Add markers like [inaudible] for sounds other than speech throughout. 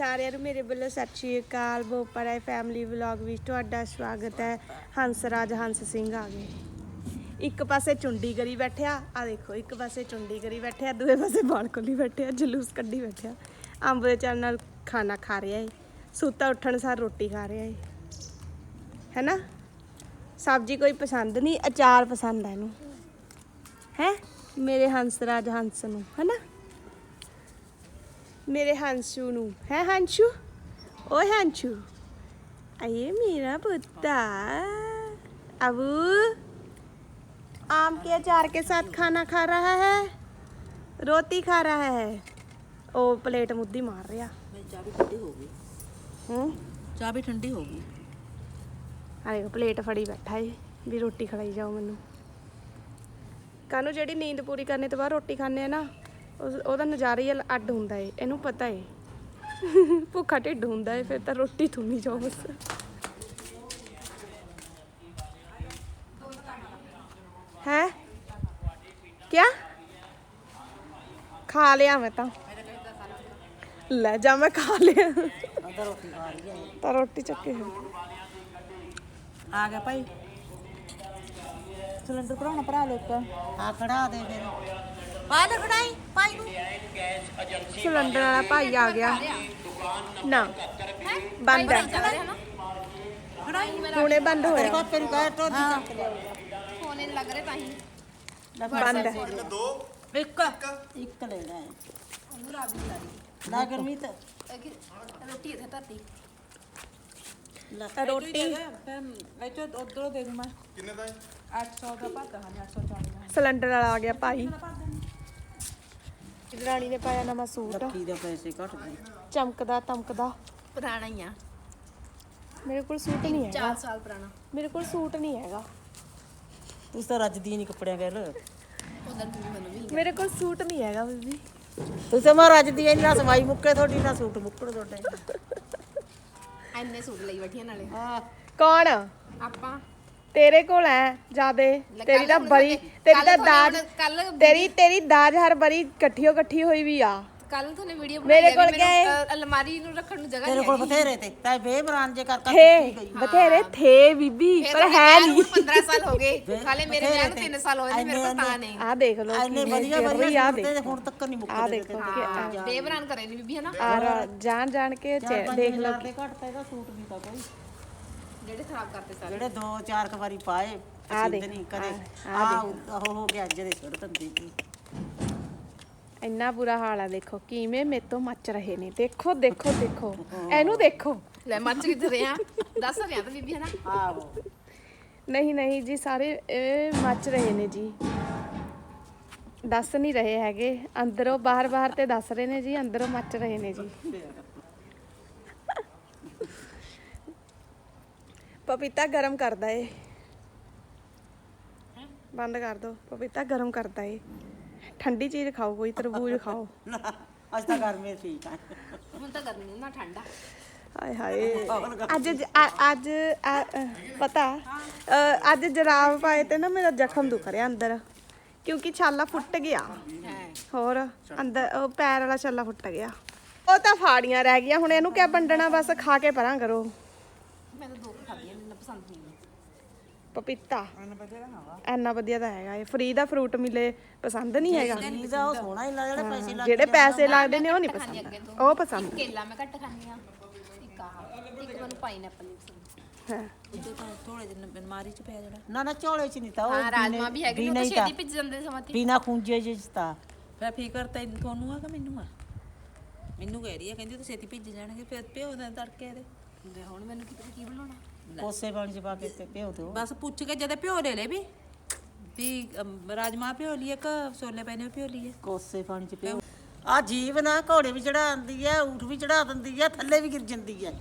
ਸਾਰਿਆਂ ਨੂੰ ਮੇਰੇ ਵੱਲੋਂ ਸਤਿ ਸ਼੍ਰੀ ਅਕਾਲ। ਬੋਪਰਾ ਫੈਮਿਲੀ ਵਲੌਗ ਵਿੱਚ ਤੁਹਾਡਾ ਸਵਾਗਤ ਹੈ। ਹੰਸਰਾਜ ਹੰਸ ਸਿੰਘ ਆ ਗਏ। ਇੱਕ ਪਾਸੇ ਚੁੰਡੀ ਕਰੀ ਬੈਠਿਆ ਆ ਦੇਖੋ, ਇੱਕ ਪਾਸੇ ਚੁੰਡੀ ਕਰੀ ਬੈਠਿਆ, ਦੂਏ ਪਾਸੇ ਬਾਲਕੋਨੀ ਬੈਠਿਆ, ਜਲੂਸ ਕੱਢੀ ਬੈਠਿਆ। ਅੰਬ ਦੇ ਚਾਲ ਨਾਲ ਖਾਣਾ ਖਾ ਰਿਹਾ ਏ। ਸੁੱਤਾ ਉੱਠਣ ਸਾਰ ਰੋਟੀ ਖਾ ਰਿਹਾ ਏ। ਹੈਨਾ? ਸਬਜ਼ੀ ਕੋਈ ਪਸੰਦ ਨਹੀਂ, ਅਚਾਰ ਪਸੰਦ ਹੈ ਇਹਨੂੰ। ਹੈ? ਮੇਰੇ ਹੰਸਰਾਜ ਹੰਸ ਨੂੰ। ਹੈਨਾ? ਮੇਰੇ ਹੰਸੂ ਨੂੰ ਹੈ ਹੰਸ਼ੂ ਓਏ ਹੰਸ਼ੂ ਆਏ ਮੇਰਾ ਪੁੱਤਾ अबू आम के अचार के साथ खाना खा रहा है रोटी खा रहा है ओ प्लेट मुद्दी मार रहा ਮੇਰੀ ਚਾਹ ਵੀ ਠੰਡੀ ਹੋ ਗਈ हूँ ਚਾਹ ਵੀ ਠੰਡੀ ਹੋ ਗਈ ਆ ਦੇਖੋ ਪਲੇਟ ਫੜੀ ਬੈਠਾ ਏ ਵੀ ਰੋਟੀ ਖਲਾਈ ਜਾਓ ਮੈਨੂੰ ਕਾਨੂੰ ਜਿਹੜੀ ਨੀਂਦ ਪੂਰੀ ਕਰਨੇ ਤੋਂ ਬਾਅਦ ਰੋਟੀ ਖਾਣੇ ਆ ਨਾ ਉਸ- ਉਹਦਾ ਨਜ਼ਾਰਾ ਹੀ ਅੱਡ ਹੁੰਦਾ ਏ ਇਹਨੂੰ ਪਤਾ ਏ। [laughs] ਭੁੱਖਾ ਢਿੱਡ ਹੁੰਦਾ ਏ ਫਿਰ ਤਾਂ ਰੋਟੀ ਥੁੰਨੀ ਜਾਓ ਬਸ। ਹੈ? ਕਿਆ? ਖਾ ਲਿਆ ਮੈਂ ਤਾਂ। ਲੈ ਜਾ ਮੈਂ ਖਾ ਲਿਆ। ਅੰਦਰ ਰੋਟੀ ਖਾ ਰਹੀ ਹੈ ਤਾਂ ਰੋਟੀ ਚੱਕੇ ਆ ਗਿਆ ਭਾਈ। ਸਿਲੰਡਰ ਭਰਾਉਣਾ ਭਰਾ ਲੋ ਇੱਕ ਆ ਖੜਾ ਦੇ ਫਿਰ। ਲੈ ਖੜਾਈ ਭਾਈ ਨੂੰ। ਸਿਲੰਡਰ ਵਾਲਾ ਭਾਈ ਆ ਗਿਆ। ਨਾ ਬੰਦ ਹੈ। ਖੜਾਈ ਹੁਣੇ ਬੰਦ ਹੋਇਆ। ਨੂੰ ਕਹੇ ਟੋਦੀ ਚੱਕ ਲਿਆ। ਹੋਣੇ ਲੱਗ ਰਹੇ ਤਾਂ ਹੀ। ਬੰਦ ਹੈ। ਇੱਕ। ਇੱਕ ਲੈਣਾ ਹੈ ਉਹਨੂੰ ਰਾਤ ਦੀ ਸਾਰੀ ਨਾ ਗਰਮੀ ਤਾਂ ਇਹ ਕਿ ਰੋਟੀ ਇੱਥੇ ਧਰਤੀ। ਰੋਟੀ। ਵਿੱਚ ਉਧਰੋਂ ਦੇ ਦੂੰ ਮੈਂ। ਕਿੰਨੇ ਦਾ 800 ਦਾ ਭਾਤਾ ਹਾਂ 840 ਦਾ। ਸਿਲੰਡਰ ਵਾਲਾ ਆ ਗਿਆ ਭਾਈ। ਰਾਣੀ ਨੇ ਪਾਇਆ ਨਵਾਂ ਸੂਟ। ਲੱਕੀ ਦੇ ਪੈਸੇ ਘਟ ਗਏ। ਚਮਕਦਾ ਤਮਕਦਾ। ਪੁਰਾਣਾ ਹੀ ਆ। ਮੇਰੇ ਕੋਲ ਸੂਟ ਨਹੀਂ ਹੈਗਾ। 4 ਸਾਲ ਪੁਰਾਣਾ। ਮੇਰੇ ਕੋਲ ਸੂਟ ਨਹੀਂ ਹੈਗਾ। ਤੂੰ ਤਾਂ ਰੱਜਦੀ ਨਹੀਂ ਕੱਪੜਿਆਂ ਗੱਲ ਉਧਰ ਤੂੰ ਮੈਨੂੰ ਵੀ ਮੇਰੇ ਕੋਲ ਸੂਟ ਨਹੀਂ ਹੈਗਾ ਬੀਬੀ। ਤੂੰ ਤਾਂ ਮੈਂ ਰੱਜਦੀ ਐ ਨਾ ਸਵਾਈ ਮੁੱਕੇ ਤੁਹਾਡੀ ਨਾ ਸੂਟ ਮੁੱਕੜ ਤੁਹਾਡੇ। ਐਨੇ ਸੂਟ ਲਈ ਬੈਠੀਆਂ ਨਾਲੇ। ਹਾਂ। ਕੌਣ? ਆਪਾਂ। ਤੇਰੇ ਕੋਲ ਹੈ ਜਾਦੇ। ਲੈ ਤੇਰੀ ਤਾਂ ਤੁਹਾਡੇ- ਤੇਰੀ ਤਾਂ ਦਾਜ ਤੇਰੀ ਤੇਰੀ ਦਾਜ ਹਰ ਬੜੀ ਇਕੱਠੀਓ ਇਕੱਠੀ ਹੋਈ ਵੀ ਆ। ਕੱਲ ਤੁਹਾਨੂੰ ਵੀਡੀਓ ਮੇਰੇ ਕੋਲ ਹੈ? ਅਲਮਾਰੀ ਨੂੰ ਰੱਖਣ ਨੂੰ ਜਗ੍ਹਾ ਤੇਰੇ ਕੋਲ ਬਥੇਰੇ ਤੇ ਤਾਂ ਬੇਬਰਾਨ ਜੇ ਕਰ ਕਰ ਥੇ ਬਥੇਰੇ ਥੇ ਬੀਬੀ ਪਰ ਹੈ ਨਹੀਂ। 15 ਸਾਲ ਹੋ ਗਏ। ਵੇ- ਹਾਲੇ ਮੇਰੇ ਬਥੇਰੇ ਵਿਆਹ ਨੂੰ ਤੇ। 3 ਸਾਲ ਹੋਏ ਨੇ ਮੇਰੇ ਕੋਲ ਤਾਂ ਨਹੀਂ। ਆ ਦੇਖ ਲਓ ਐਨੇ ਕਿੰਨੇ ਵਧੀਆ ਚਿਰ ਹੋਈ ਵਧੀਆ ਆ ਸੂਟ ਦੇਖ। ਤੇ ਹੁਣ ਤੱਕ ਨਹੀਂ ਮੁੱਕਦੇ ਆ ਦੇਖੋ ਕਿ ਆ- ਬੇਬਰਾਨ ਕਰੇ ਨਹੀਂ ਬੀਬੀ ਹਨਾ? ਆ ਜਾਣ ਜਾਣ ਕੇ ਚੈ- ਦੇਖ ਲਓ ਦੇ ਘੱਟ ਤਾਂ ਇਹਦਾ ਸੂਟ ਵੀ ਤਾਂ ਕੋਈ। ਜਿਹੜੇ ਖਰਾਬ ਕਰਤੇ ਸਾਰੇ। ਜਿਹੜੇ ਦੋ ਚਾਰ ਕੁ ਵਾਰੀ ਪਾਏ ਪਸੰਦ ਦੇਖ, ਨਹੀਂ ਕਰੇ। ਆ ਉਹ ਹੋ ਗਿਆ ਅੱਜ ਦੇ ਛੜ ਤੰਦੀ ਸੀ ਇੰਨਾ ਬੁਰਾ ਹਾਲ ਆ ਦੇਖੋ ਕਿਵੇਂ ਮੇਰੇ ਤੋਂ ਮੱਚ ਰਹੇ ਨੇ। ਦੇਖੋ ਦੇਖੋ ਦੇਖੋ। ਇਹਨੂੰ ਦੇਖੋ। ਲੈ ਮੱਚ ਕਿੱਥੇ ਰਿਆ ਦੱਸ ਰਿਆ ਤਾਂ ਬੀਬੀ ਹਨਾ? ਆਹੋ। ਨਹੀਂ ਨਹੀਂ ਜੀ ਸਾਰੇ ਇਹ ਮੱਚ ਰਹੇ ਨੇ ਜੀ। ਦੱਸ ਨਹੀਂ ਰਹੇ ਹੈਗੇ। ਅੰਦਰੋਂ ਬਾਹਰ ਬਾਹਰ ਤੇ ਦੱਸ ਰਹੇ ਨੇ ਜੀ ਅੰਦਰੋਂ ਮੱਚ ਰਹੇ ਨੇ ਜੀ। ਪਪੀਤਾ ਗਰਮ ਕਰਦਾ ਏ। ਬੰਦ ਕਰ ਦੋ ਪਪੀਤਾ ਗਰਮ ਕਰਦਾ ਏ। ਠੰਡੀ ਚੀਜ਼ ਖਾਓ ਕੋਈ ਤਰਬੂਜ ਖਾਓ। ਅੱਜ ਤਾਂ ਗਰਮੀ ਠੀਕ ਆ। ਹੁਣ ਤਾਂ ਗਰਮੀ ਨਾ ਠੰਡਾ ਹਾਏ ਹਾਏ ਅੱਜ ਜ- ਅ- ਅੱਜ ਅ- ਅ, ਪਤਾ ਅ, ਅੱਜ ਜਰਾਬ ਪਾਏ ਤੇ ਨਾ ਮੇਰਾ ਜ਼ਖਮ ਦੁਖ ਰਿਹਾ ਅੰਦਰ ਕਿਉਂਕਿ ਛਾਲਾ ਫੁੱਟ ਗਿਆ। ਹੋਰ ਅੰਦਰ ਉਹ ਪੈਰ ਵਾਲਾ ਛਾਲਾ ਫੁੱਟ ਗਿਆ। ਉਹ ਤਾਂ ਫਾੜੀਆਂ ਰਹਿ ਗਈਆਂ ਹੁਣ ਇਹਨੂੰ ਕਿਆ ਵੰਡਣਾ ਬਸ ਖਾ ਕੇ ਪਰਾਂ ਕਰੋ। ਮੈਂ ਤਾਂ ਦੋ ਕੁ ਖਾਧੀਆਂ ਮੈਨੂੰ ਪਸੰਦ ਨਹੀਂ ਪਪੀਤਾ। ਐਨਾ ਵਧੀਆ ਤਾਂ ਹੈਗਾ। ਇਹ ਫ੍ਰੀ ਦਾ ਫਰੂਟ ਮਿਲੇ ਪਸੰਦ ਨਹੀਂ ਹੈਗਾ। ਚੀਜ਼ ਆ ਉਹ ਸੋਹਣਾ ਹੀ ਲੱਗਦਾ ਜਿਹੜੇ ਪੈਸੇ ਲੱਗ ਜਿਹੜੇ ਪੈਸੇ ਲੱਗਦੇ ਨੇ ਉਹ ਨਹੀਂ ਪਸੰਦ। ਉਹ ਪਸੰਦ। ਕੇਲਾ ਮੈਂ ਘੱਟ ਖਾਂਦੀ ਆ ਇੱਕ ਆਹ ਇੱਕ ਮੈਨੂੰ ਪਾਈਨਐਪਲ ਨਹੀਂ ਪਸੰਦ। ਹੈ। ਇਹ ਤਾਂ ਥੋੜੇ ਦਿਨ ਬਿਮਾਰੀ ਚ ਪਿਆ ਜਿਹੜਾ ਨਾ ਨਾ ਝੋਲੇ ਚ ਨਹੀਂ ਤਾਂ ਉਹ ਹਾਂ ਰਾਜਮਾ ਵੀ ਹੈਗੇ ਨੇ ਉਹ ਤਾਂ ਨਹੀਂ ਤਾਂ। ਛੇਤੀ ਭਿੱਜ ਜਾਂਦੇ ਸਮਾਂ ਤੇ। ਬਿਨਾ ਖੁੰਝੇ ਜਿਸ ਤਾਂ। ਫੇ ਫਿਕਰ ਤੁਹਾਨੂੰ ਆ ਕਿ ਮੈਨੂੰ ਆ? ਮੈਨੂੰ ਕਹਿ ਰਹੀ ਆ ਕਹਿੰਦੀ ਤਾਂ ਛੇਤੀ ਭਿੱਜ ਜਾਣਗੇ ਫਿਰ ਪਿਓ ਦਾ ਤੜਕੇ ਇਹਦੇ ਹੁਣ ਮੈਨੂੰ ਕੀ ਪਤਾ ਕੀ ਬਣਾਉਣਾ। ਕੋਸੇ ਪਾਣੀ ਚ ਪਾ ਕੇ ਤੇ ਭਿਓ ਦਿਓ। ਬਸ ਪੁੱਛ ਕੇ ਜਦੇ ਪਿਓ ਲੈ ਲੈ ਵੀ ਵੀ ਅਮ, ਰਾਜਮਾ ਪਿਓ ਲਈਏ ਕਿ ਛੋਲੇ ਪੈਨੇ ਪਿਓ ਲਈਏ? ਕੋਸੇ ਪਾਣੀ ਚ ਭਿਓ ਆ ਜੀਵ ਨਾ ਘੋੜੇ ਵੀ ਚੜਾ ਦਿੰਦੀ ਐ ਊਠ ਵੀ ਚੜਾ ਦਿੰਦੀ ਐ ਥੱਲੇ ਵੀ ਗਿਰ ਜਾਂਦੀ ਐ।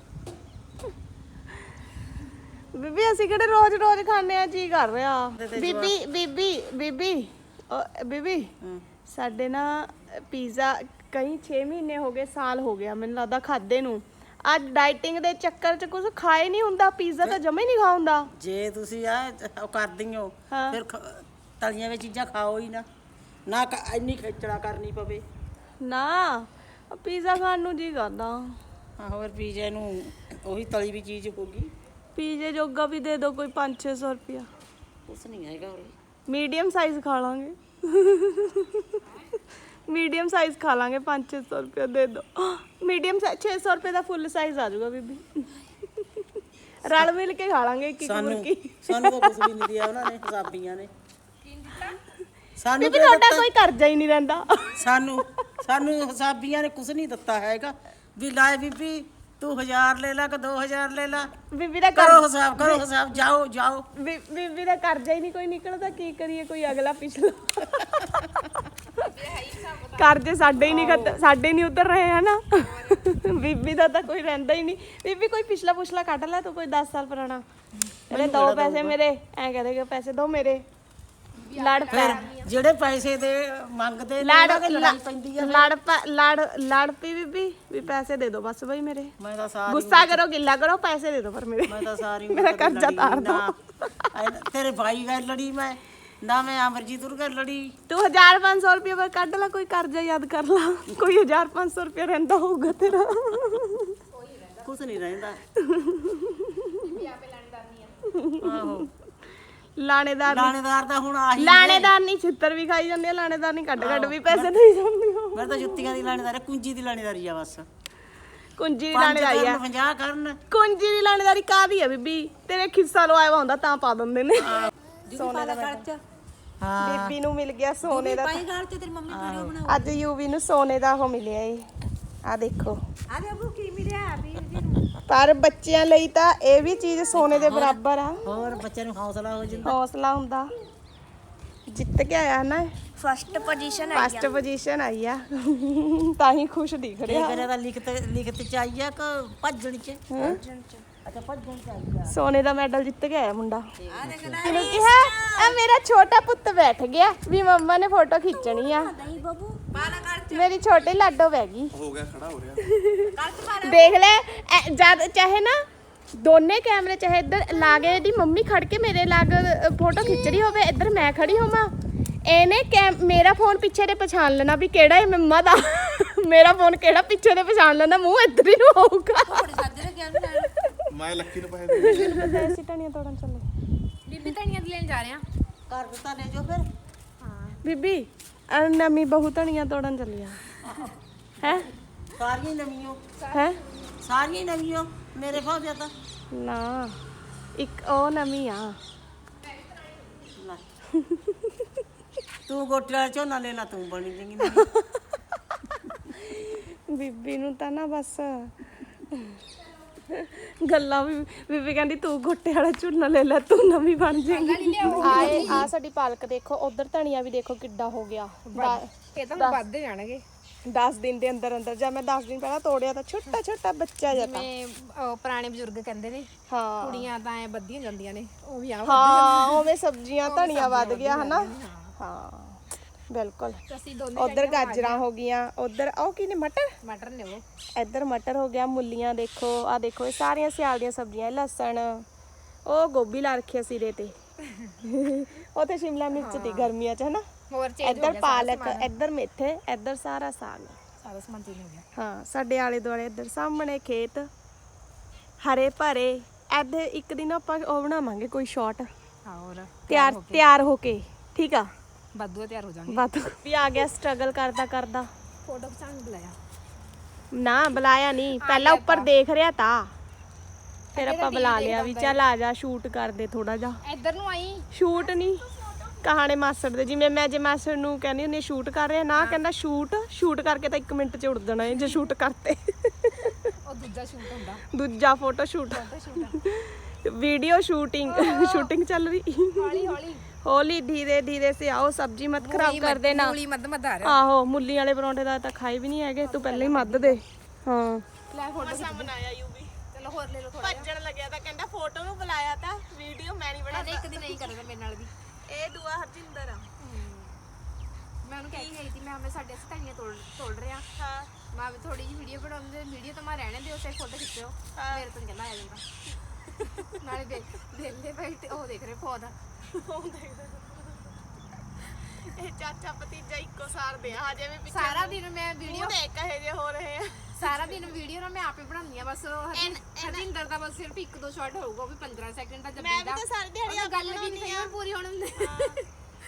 ਬੀਬੀ ਅਸੀਂ ਕਿਹੜੇ ਰੋਜ਼ ਰੋਜ਼ ਖਾਣੇ ਆ ਜੀ ਕਰ ਰਿਹਾ। ਬੀਬੀ ਬੀਬੀ ਬੀਬੀ ਉਹ, ਬੀਬੀ ਸਾਡੇ ਨਾ ਪੀਜ਼ਾ ਕਈ 6 ਮਹੀਨੇ ਹੋ ਗਏ ਸਾਲ ਹੋ ਗਿਆ ਮੈਨੂੰ ਲੱਗਦਾ ਖਾਦੇ ਨੂੰ। ਅੱਜ ਡਾਈਟਿੰਗ ਦੇ ਚੱਕਰ 'ਚ ਕੁਝ ਖਾਏ ਨਹੀਂ ਹੁੰਦਾ ਪੀਜ਼ਾ ਤਾਂ ਜਮੇ ਨਹੀਂ ਖਾ ਹੁੰਦਾ। ਜੇ ਤੁਸੀਂ ਆ ਉਹ ਕਰਦੀ ਹੋ ਹਾਂ। ਫਿਰ ਖ- ਤਲੀਆਂ ਵਿੱਚ ਚੀਜ਼ਾਂ ਖਾਓ ਹੀ ਨਾ। ਨਾ ਕ- ਇੰਨੀ ਖੇਚੜਾ ਕਰਨੀ ਪਵੇ। ਨਾ ਪੀਜ਼ਾ ਖਾਣ ਨੂੰ ਜੀ ਕਰਦਾ। ਹਾਂ ਹੋਰ ਪੀਜੇ ਨੂੰ ਉਹੀ ਤਲੀ ਵੀ ਚੀਜ਼ ਹੋਊਗੀ। ਪੀਜੇ ਜੋਗਾ ਵੀ ਦੇ ਦਿਓ ਕੋਈ 5-600 ਰੁਪਿਆ ਕੁਛ ਨਹੀਂ ਹੈਗਾ ਮੀਡੀਅਮ ਸਾਈਜ਼ ਖਾ ਲਾਂਗੇ। ਮੀਡੀਅਮ ਸਾਈਜ਼ ਖਾ ਲਾਂਗੇ 5-600 ਰੁਪਏ ਦੇ ਦਿਓ ਮੀਡੀਅਮ 600 ਰੁਪਏ ਦਾ ਫੁੱਲ ਸਾਈਜ਼ ਆ ਜਾਊਗਾ ਬੀਬੀ ਰਲ ਮਿਲ ਕੇ ਖਾ ਲਾਂਗੇ ਇੱਕ ਇੱਕ ਸਾਨੂੰ ਮੁਰਗੀ ਸਾਨੂੰ ਤਾਂ ਕੁਝ ਵੀ ਨਹੀਂ ਦਿਆ ਉਹਨਾਂ ਨੇ ਹਿਸਾਬੀਆਂ ਨੇ ਸਾਨੂੰ ਬੀਬੀ ਕੀ ਤੁਹਾਡਾ ਦਿੱਤਾ? ਕੋਈ ਕਰਜ਼ਾ ਹੀ ਨਹੀਂ ਰਹਿੰਦਾ ਸਾਨੂੰ ਸਾਨੂੰ ਹਿਸਾਬੀਆਂ ਨੇ ਕੁਝ ਨਹੀਂ ਦਿੱਤਾ ਹੈਗਾ ਵੀ ਲਾਏ ਬੀਬੀ ਤੂੰ 1000 ਲੈ ਲੈ ਕਿ 2000 ਲੈ ਲੈ ਬੀਬੀ ਦਾ ਕਰੋ ਕਰ ਹਿਸਾਬ ਕਰੋ ਹਿਸਾਬ ਜਾਓ ਜਾਓ ਬੀ- ਬੀਬੀ ਦਾ ਕਰਜ਼ਾ ਹੀ ਨਹੀਂ ਕੋਈ ਨਿਕਲਦਾ ਕੀ ਕਰੀਏ ਕੋਈ ਅਗਲਾ ਪਿਛਲਾ ਕਰਜ਼ੇ ਸਾਡੇ ਹੀ ਨਹੀਂ ਖਤ ਸਾਡੇ ਨਹੀਂ ਉਤਰ ਰਹੇ ਹਨਾ? ਬੀਬੀ ਦਾ ਤਾਂ ਕੋਈ ਰਹਿੰਦਾ ਹੀ ਨਹੀਂ। ਬੀਬੀ ਕੋਈ ਪਿਛਲਾ ਪੁਛਲਾ ਕੱਢ ਲੈ ਤੂੰ ਕੋਈ 10 ਸਾਲ ਪੁਰਾਣਾ। ਅਰੇ ਦੋ ਪੈਸੇ ਮੇਰੇ ਐ ਕਹਦੇਗਾ ਪੈਸੇ ਦੋ ਮੇਰੇ। ਲੜ ਪੈ ਜਿਹੜੇ ਪੈਸੇ ਦੇ ਮੰਗਦੇ ਨੇ ਲੜ ਉਹਨਾਂ ਦੀ ਲੜਾਈ ਪੈਂਦੀ ਆ ਲੜ ਪੈ- ਲੜ ਲੜ ਪਈ ਬੀਬੀ ਵੀ ਪੈਸੇ ਦੇ ਦੋ ਬਸ ਬਈ ਮੇਰੇ। ਮੈਂ ਤਾਂ ਸਾਰੀ ਗੁੱਸਾ ਕਰੋ ਗਿੱਲਾ ਕਰੋ ਪੈਸੇ ਦੇ ਦੋ ਪਰ ਮੇਰੇ। ਮੈਂ ਤਾਂ ਸਾਰੀ ਮੇਰਾ ਉਮਰ ਕਦੇ ਕਰਜ਼ਾ ਲੜੀ ਤਾਰ ਨਾ। ਐ- ਤੇਰੇ ਭਾਈ ਗੱਲ ਲੜੀ ਮੈਂ। ਨਾ ਮੈਂ ਅਮਰਜੀਤ ਉਰ ਗੱਲ ਲੜੀ। ਤੂੰ 1500 ਰੁਪਏ ਪਰ ਕੱਢ ਲੈ ਕੋਈ ਕਰਜ਼ਾ ਯਾਦ ਕਰ ਲਾ। ਕੋਈ 1500 ਰੁਪਏ ਰਹਿੰਦਾ ਹੋਊਗਾ ਤੇਰਾ। ਕੁਝ ਨਹੀਂ ਰਹਿੰਦਾ। ਆਹੋ। ਲਾਣੇਦਾਰ ਲਾਣੇਦਾਰ ਦਾ ਹੁਣ ਆਹੀ ਲਾਣੇਦਾਰ ਨਹੀਂ ਛਿੱਤਰ ਵੀ ਖਾਈ ਜਾਂਦੇ ਆ ਲਾਣੇਦਾਰ ਨਹੀਂ ਕੱਢ ਕੱਢ ਵੀ ਪੈਸੇ ਨਹੀਂ ਜਾਂਦੇ ਮੈਂ ਤਾਂ ਜੁੱਤੀਆਂ ਦੀ ਲਾਣੇਦਾਰ ਹੈ ਕੁੰਜੀ ਦੀ ਲਾਣੇਦਾਰੀ ਆ ਬਸ। ਕੁੰਜੀ ਦੀ ਪੰਜ ਲਾਣੇਦਾਰੀ ਆ। ਕਰਨ 50 ਕਰਨ। ਕੁੰਜੀ ਦੀ ਲਾਣੇਦਾਰੀ ਕਾਦੀ ਆ ਬੀਬੀ? ਤੇਰੇ ਖਿੱਸਾ ਲਵਾਇਆ ਹੁੰਦਾ ਤਾਂ ਪਾ ਦਿੰਦੇ ਨੇ। ਸੋਨੇ ਦਾ ਖਰਚ। ਹਾਂ। ਬੀਬੀ ਨੂੰ ਮਿਲ ਗਿਆ ਸੋਨੇ ਦਾ ਪਾਈ ਘਰ ਚ ਤੇਰੀ ਮੰਮੀ ਵੀਡੀਓ ਬਣਾ ਅੱਜ ਯੂਵੀ ਨੂੰ ਸੋਨੇ ਦਾ ਉਹ ਮਿਲਿਆ ਏ ਆ ਦੇਖੋ। ਆ ਦੇ ਅਬੂ ਕੀ ਮਿਲਿਆ ਵੀਰ ਜੀ ਨੂੰ? ਪਰ ਬੱਚਿਆਂ ਲਈ ਤਾਂ ਇਹ ਵੀ ਚੀਜ਼ ਸੋਨੇ ਦੇ ਬਰਾਬਰ ਆ। ਹੋਰ ਬੱਚੇ ਨੂੰ ਹੌਸਲਾ ਹੋ ਜਾਂਦਾ। ਹੌਸਲਾ ਹੁੰਦਾ। ਜਿੱਤ ਕੇ ਆਇਆ ਨਾ ਫਸਟ ਪੋਜੀਸ਼ਨ ਫਸਟ ਪੋਜੀਸ਼ਨ ਆਈ ਆ। ਤਾਂ ਹੀ ਖੁਸ਼ ਦਿਖ ਇਹ ਰਿਹਾ ਕਰਿਆ ਤਾਂ ਲਿਖਤ ਲਿਖਤ ਚ ਆਈ ਆ ਕਿ ਭੱਜਣ ਚ? ਭੱਜਣ ਚ। ਆਈ ਆ ਸੋਨੇ ਦਾ ਮੈਡਲ ਜਿੱਤ ਕੇ ਆਇਆ ਮੁੰਡਾ। ਕਿਹਨੂੰ ਕਿਹਾ? ਆ ਮੇਰਾ ਛੋਟਾ ਪੁੱਤ ਬੈਠ ਗਿਆ ਵੀ ਮੰਮਾ ਨੇ ਫੋਟੋ ਖਿੱਚਣੀ ਆ। ਨਹੀਂ ਬਾਬੂ। ਪਾਲਾ ਘਰ ਮੇਰੀ ਛੋਟੀ ਲਾਡੋ ਬਹਿ ਗਈ। ਹੋ ਗਿਆ ਖੜਾ ਹੋ ਰਿਹਾ। ਦੇਖ ਲੈ ਐ ਜਦ ਚਾਹੇ ਨਾ ਦੋਨੇ ਕੈਮਰੇ ਚਾਹੇ ਇੱਧਰ ਲਾਗੇ ਦੀ ਮੰਮੀ ਖੜ ਕੇ ਮੇਰੇ ਲਾਗ ਫੋਟੋ ਖਿੱਚ ਰਹੀ ਹੋਵੇ ਇੱਧਰ ਮੈਂ ਖੜੀ ਹੋਵਾਂ। ਇਹਨੇ ਕੈਮ ਮੇਰਾ ਫੋਨ ਪਿੱਛੇ ਦੇ ਪਛਾਣ ਲੈਣਾ ਵੀ ਕਿਹੜਾ ਹੈ ਮੰਮਾ ਦਾ। ਮੇਰਾ ਫੋਨ ਕਿਹੜਾ ਪਿੱਛੇ ਦੇ ਪਛਾਣ ਲੈਣਾ ਮੂੰਹ ਇੱਧਰ ਹੀ ਨੂੰ ਹੋਊਗਾ। ਨੂੰ ਲੈਣ ਮੈਂ ਲੱਕੀ ਨੂੰ ਪੈਸੇ ਦੇ ਪਤਾ ਐਸੀ ਟਣੀਆਂ ਤੋੜਨ ਚੱਲੇ। ਬੀਬੀ ਧਣੀਆਂ ਦੀ ਲੈਣ ਜਾ ਰਹੇ ਆ। ਕਰ ਦਿੱਤਾ ਲੈ ਜੋ ਫਿਰ? ਬੀਬੀ ਆਹ ਨਵੀਂ ਬਹੂ ਧਣੀਆਂ ਤੋੜਨ ਚੱਲੀ ਆ। ਹੈ? ਸਾਰੀਆਂ ਹੀ ਨਵੀਆਂ। ਹੈ? ਸਾਰੀਆਂ ਹੀ ਨਵੀਆਂ? ਮੇਰੇ ਫੌਜਾ ਤਾਂ। ਨਾ ਇੱਕ ਉਹ ਨਵੀਂ ਆ। ਲੈ। ਤੂੰ ਗੋਟੇ ਵਾਲਾ ਝੋਨਾ ਲੈ ਲਾ ਤੂੰ ਬਣੀ ਜਿੰਗੀ ਬੀਬੀ ਨੂੰ ਤਾਂ ਨਾ ਬਸ ਗੱਲਾਂ ਵੀ ਬੀਬੀ ਕਹਿੰਦੀ ਤੂੰ ਗੋਟੇ ਵਾਲਾ ਝੁਰਨਾ ਲੈ ਲੈ ਤੂੰ ਨਵੀਂ ਬਣ ਜਾਏਗੀ। ਆਏ ਆ ਸਾਡੀ ਪਾਲਕ ਦੇਖੋ ਉਧਰ ਧਨੀਆ ਵੀ ਦੇਖੋ ਕਿੱਡਾ ਹੋ ਗਿਆ। ਇਹ ਤਾਂ ਹੁਣ ਵੱਧਦੇ ਜਾਣਗੇ। 10 ਦਿਨ ਦੇ ਅੰਦਰ ਅੰਦਰ ਜਦ ਮੈਂ 10 ਦਿਨ ਪਹਿਲਾਂ ਤੋੜਿਆ ਤਾਂ ਛੋਟਾ ਛੋਟਾ ਬੱਚਾ ਜਿਹਾ ਤਾਂ। ਜਿਵੇਂ ਪੁਰਾਣੇ ਬਜ਼ੁਰਗ ਕਹਿੰਦੇ ਨੇ ਹਾਂ। ਕੁੜੀਆਂ ਤਾਂ ਐ ਵੱਧੀਆਂ ਜਾਂਦੀਆਂ ਨੇ ਉਹ ਵੀ ਆ ਹਾਂ ਉਵੇਂ ਸਬਜ਼ੀਆਂ ਧਨੀਆ ਵੱਧ ਗਿਆ ਹਨਾ? ਹਾਂ। ਬਿਲਕੁਲ। ਅਸੀਂ ਦੋਨੇ ਉਧਰ ਗਾਜਰਾਂ ਹੋ ਗਈਆਂ ਉਧਰ ਉਹ ਕੀ ਨੇ ਮਟਰ? ਮਟਰ ਨੇ ਉਹ ਇੱਧਰ ਮਟਰ ਹੋ ਗਿਆ ਮੁੱਲੀਆਂ ਦੇਖੋ ਆ ਦੇਖੋ ਇਹ ਸਾਰੀਆਂ ਸਿਆਲ ਦੀਆਂ ਸਬਜ਼ੀਆਂ ਇਹ ਲਸਣ ਉਹ ਗੋਭੀ ਲਾ ਰੱਖੀ ਆ ਸਿਰੇ ਤੇ। [laughs] ਉਹ ਤੇ ਸ਼ਿਮਲਾ ਮਿਰਚ ਦੀ ਗਰਮੀਆਂ ਚ ਹਨਾ? ਹੋਰ ਚੇਂਜ ਇੱਧਰ ਪਾਲਕ ਇੱਧਰ ਮੇਥੇ ਇੱਧਰ ਸਾਰਾ ਸਾਗ। ਸਾਰਾ ਸਮਾਨ ਚੇਂਜ ਹੋ ਗਿਆ। ਹਾਂ ਸਾਡੇ ਆਲੇ ਦੁਆਲੇ ਇੱਧਰ ਸਾਹਮਣੇ ਖੇਤ ਹਰੇ ਭਰੇ। ਇੱਧਰ ਇੱਕ ਦਿਨ ਆਪਾਂ ਉਹ ਬਣਾਵਾਂਗੇ ਕੋਈ ਸ਼ਾਟ ਹਾਂ ਹੋਰ। ਤਿਆਰ ਤਿਆਰ ਹੋ ਕੇ ਠੀਕ ਆ? ਬਾਦੂ ਤਿਆਰ ਹੋ ਜਾਣਗੇ। ਬਾਤ ਵੀ ਆ ਗਿਆ ਸਟਰਗਲ ਕਰਦਾ ਕਰਦਾ। ਫੋਟੋ ਨੂੰ ਬੁਲਾਇਆ। ਨਾ ਬੁਲਾਇਆ ਨਹੀਂ। ਪਹਿਲਾਂ ਉੱਪਰ ਦੇਖ ਰਿਹਾ ਤਾਂ। ਫਿਰ ਆਪਾਂ ਬੁਲਾ ਲਿਆ ਵੀ ਚੱਲ ਆ ਜਾ ਸ਼ੂਟ ਕਰ ਦੇ ਥੋੜਾ ਜਿਹਾ। ਇੱਧਰ ਨੂੰ ਆਈ। ਸ਼ੂਟ ਨਹੀਂ। ਕਹਾਣੇ ਮਾਸੜ ਦੇ ਜਿਵੇਂ ਮੈਂ ਜੇ ਮਾਸੜ ਨੂੰ ਕਹਿੰਦੀ ਹੁੰਦੀ ਸ਼ੂਟ ਕਰ ਰਿਹਾ ਨਾ ਕਹਿੰਦਾ ਸ਼ੂਟ ਸ਼ੂਟ ਕਰਕੇ ਤਾਂ 1 ਮਿੰਟ ਚ ਉੜ ਜਾਣਾ ਹੈ ਜੇ ਸ਼ੂਟ ਕਰਤੇ। ਉਹ ਦੂਜਾ ਸ਼ੂਟ ਹੁੰਦਾ। ਦੂਜਾ photo shoot video shooting shooting ਚੱਲ ਰਹੀ। ਹੌਲੀ ਹੌਲੀ। ਹੋਲੀ ਧੀਰੇ ਧੀਰੇ ਸੇ ਆਓ ਸਬਜੀ ਮਤ ਖਰਾਬ ਕਰ ਦੇਣਾ। ਮੂਲੀ ਮੱਧ ਮੱਧ ਆ ਰਿਹਾ। ਆਹੋ ਮੁੱਲੀ ਵਾਲੇ ਪਰੌਂਠੇ ਦਾ ਤਾਂ ਖਾਏ ਵੀ ਨਹੀਂ ਹੈਗੇ ਤੂੰ ਪਹਿਲਾਂ ਹੀ ਮੱਧ ਦੇ। ਹਾਂ। ਲੈ ਫੋਟੋ ਮਸਾ ਬਣਾਇਆ ਯੂਵੀ ਚਲੋ ਹੋਰ ਲੈ ਲਓ ਥੋੜਾ ਭੱਜਣ ਲੱਗਿਆ ਤਾਂ ਕਹਿੰਦਾ ਫੋਟੋ ਨੂੰ ਬੁਲਾਇਆ ਤਾਂ ਵੀਡੀਓ ਮੈਂ ਨਹੀਂ ਜਿਹਾ ਇੱਕ ਦਿਨ ਨਹੀਂ ਕਰਦਾ ਮੇਰੇ ਨਾਲ ਵੀ। ਇਹ ਦੁਆ ਹਰਜਿੰਦਰ ਆ। ਮੈਂ ਉਹਨੂੰ ਕਹਿ ਕੇ ਗਈ ਸੀ ਮੈਂ ਹਮੇ ਸਾਡੇ ਅਸੀਂ ਧਨੀਆ ਤੋੜ ਤੋੜ ਰਿਹਾ ਹਾਂ। ਮੈਂ ਵੀ ਥੋੜੀ ਜਿਹੀ ਵੀਡੀਓ ਬਣਾਉਂਦੇ ਵੀਡੀਓ ਤਾਂ ਮੈਂ ਰਹਿਣੇ ਦਿਓ ਸੇ ਫੋਟੋ ਖਿੱਚਿਓ। ਮੇਰੇ ਤੋਂ ਨੀ ਕਹਿੰਦਾ ਆ ਜਾਂਦਾ। ਨਾਲੇ ਦੇ ਦੇਲੇ ਬੈਠ ਉਹ ਦੇਖ ਰਹੇ ਫੋਨ ਇਹ ਚਾਚਾ ਭਤੀਜਾ ਇੱਕੋ ਸਾਰ ਦੇ ਆ ਹਜੇ ਵੀ ਪਿੱਛੇ ਸਾਰਾ ਦਿਨ ਮੈਂ ਵੀਡੀਓ ਮੂੰਹ ਦੇਖ ਕਹੇ ਜੇ ਹੋ ਰਹੇ ਆ। ਸਾਰਾ ਦਿਨ ਵੀਡੀਓ ਨਾ ਮੈਂ ਆਪੇ ਬਣਾਉਂਦੀ ਆ ਬਸ ਹਰਜਿੰ- ਹਰਜਿੰਦਰ ਦਾ ਬਸ ਸਿਰਫ ਇੱਕ ਦੋ ਸ਼ਾਟ ਹੋਊਗਾ ਉਹ ਵੀ 15 ਸੈਕਿੰਡ ਦਾ ਮੈਂ ਵੀ ਤਾਂ ਸਾਰੀ ਦਿਹਾੜੀ ਉਹਦੀ ਆਪੇ ਗੱਲ ਵੀ ਨਹੀਂ ਕਈ ਵਾਰ ਪੂਰੀ ਹੋਣ ਦਿੰਦੇ।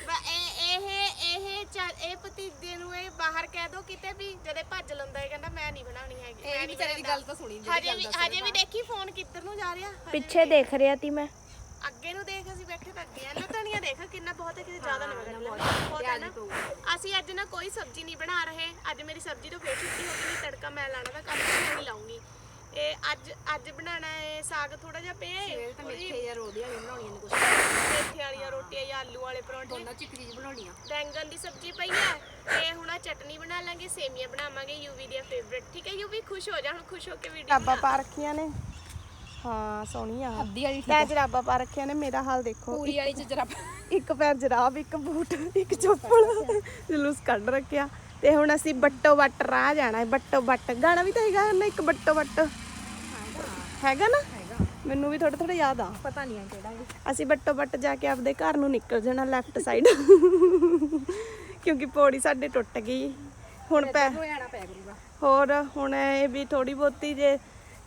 ਬ- ਇਹ ਇਹ ਇਹ ਚੱਲ- ਇਹ ਭਤੀਜੇ ਨੂੰ ਇਹ ਬਾਹਰ ਕਹਿ ਦੋ ਕਿਤੇ ਵੀ ਜਦੇ ਭੱਜ ਲੈਂਦਾ ਹੈ ਕਹਿੰਦਾ ਮੈਂ ਨਹੀਂ ਬਣਾਉਣੀ ਹੈਗੀ ਇਹ ਵਿਚਾਰੇ ਦੀ ਗੱਲ ਤਾਂ ਸੁਣੀ ਜਿਹੜੀ ਹਜੇ ਵੀ ਹਜੇ ਵੀ ਦੇਖੀ ਫੋਨ ਕਿੱਧਰ ਨੂੰ ਜਾ ਰਿਹਾ? ਪਿੱਛੇ ਦੇਖ ਰਿਹਾ ਤੀ ਮੈਂ ਅੱਗੇ ਨੂੰ ਦੇਖ ਅਸੀਂ ਬੈਠੇ ਤਾਂ ਅੱਗੇ ਆ ਨਾ ਧਨੀਆ ਦੇਖ ਕਿੰਨਾ ਬਹੁਤ ਹੈ ਕਿਤੇ ਜ਼ਿਆਦਾ ਨਹੀਂ ਮਗਰ ਬਹੁਤ ਹੈ ਨਾ ਅਸੀਂ ਅੱਜ ਨਾ ਕੋਈ ਸਬਜ਼ੀ ਨਹੀਂ ਬਣਾ ਰਹੇ। ਅੱਜ ਮੇਰੀ ਸਬਜ਼ੀ ਤੋਂ ਫੇਰ ਛੁੱਟੀ ਹੋ ਗਈ ਤੜਕਾ ਮੈਂ ਲਾਣਾ ਤਾਂ ਕੱਲ ਮੈਂ ਨਹੀਂ ਲਾਉਂਗੀ। ਇਹ ਅੱਜ ਅੱਜ ਬਣਾਣਾ ਹੈ ਸਾਗ ਥੋੜਾ ਜਿਹਾ ਪਿਆ ਹੈ ਇਹ ਤਾਂ ਮਿੱਠੇ ਜਾਂ ਰੋਦੀਆਂ ਵੀ ਬਣਾਉਣੀਆਂ ਨੇ ਕੁਝ ਮੇਥੇ ਵਾਲੀਆਂ ਰੋਟੀਆਂ ਜਾਂ ਆਲੂ ਵਾਲੇ ਪਰੌਂਠੇ। ਦੋਨਾਂ ਚ ਇੱਕ ਚੀਜ਼ ਬਣਾਉਣੀ ਆ ਬੈਂਗਨ ਦੀ ਸਬਜ਼ੀ ਪਈ ਹੈ ਤੇ ਹੁਣ ਆ ਚਟਨੀ ਬਣਾ ਲਾਂਗੇ ਸੇਮੀਆਂ ਬਣਾਵਾਂਗੇ ਯੂਵੀ ਦੀਆਂ ਫੇਵਰੇਟ ਠੀਕ ਹੈ ਯੂਵੀ ਖੁਸ਼ ਹੋ ਜਾ ਹੁਣ ਖੁਸ਼ ਹੋ ਕੇ ਵੀਡੀਓ ਜਰਾਬਾਂ ਪਾ ਰੱਖੀਆਂ ਨੇ। ਹਾਂ ਸੋਹਣੀਆਂ ਅੱਧੀ ਵਾਲੀ ਤੈ ਜਰਾਬਾਂ ਪਾ ਰੱਖੀਆਂ ਨੇ ਮੇਰਾ ਹਾਲ ਦੇਖੋ। ਪੂਰੀ ਵਾਲੀ ਚ ਜਰਾ ਇੱਕ ਪੈਰ ਜਰਾਬ ਇੱਕ ਬੂਟ ਇੱਕ ਚੱਪਲ ਜਲੂਸ ਕੱਢ ਰੱਖਿਆ। ਤੇ ਹੁਣ ਅਸੀਂ ਬੱਟੋ ਬੱਟ ਰਾਹ ਜਾਣਾ ਹੈ ਬੱਟੋ ਬੱਟ। ਗਾਣਾ ਵੀ ਤਾਂ ਹੈਗਾ ਨਾ ਇੱਕ ਬੱਟੋ ਬੱਟ। ਹੈਗਾ ਨਾ? ਮੈਨੂੰ ਵੀ ਥੋੜਾ ਥੋੜਾ ਯਾਦ ਆ। ਪਤਾ ਨਹੀਂ ਆ ਕਿਹੜਾ ਇਹ ਅਸੀਂ ਬੱਟੋ ਬੱਟ ਜਾ ਕੇ ਆਪਦੇ ਘਰ ਨੂੰ ਨਿਕਲ ਜਾਣਾ ਲੈਫਟ ਸਾਈਡ ਕਿਉਂਕਿ ਪੌੜੀ ਸਾਡੇ ਟੁੱਟ ਗਈ। ਹੁਣ ਪੈ ਹੋਇਆਣਾ ਪੈ ਕਰੂਗਾ ਹੋਰ ਹੁਣ ਇਹ ਵੀ ਥੋੜੀ ਬਹੁਤੀ ਜੇ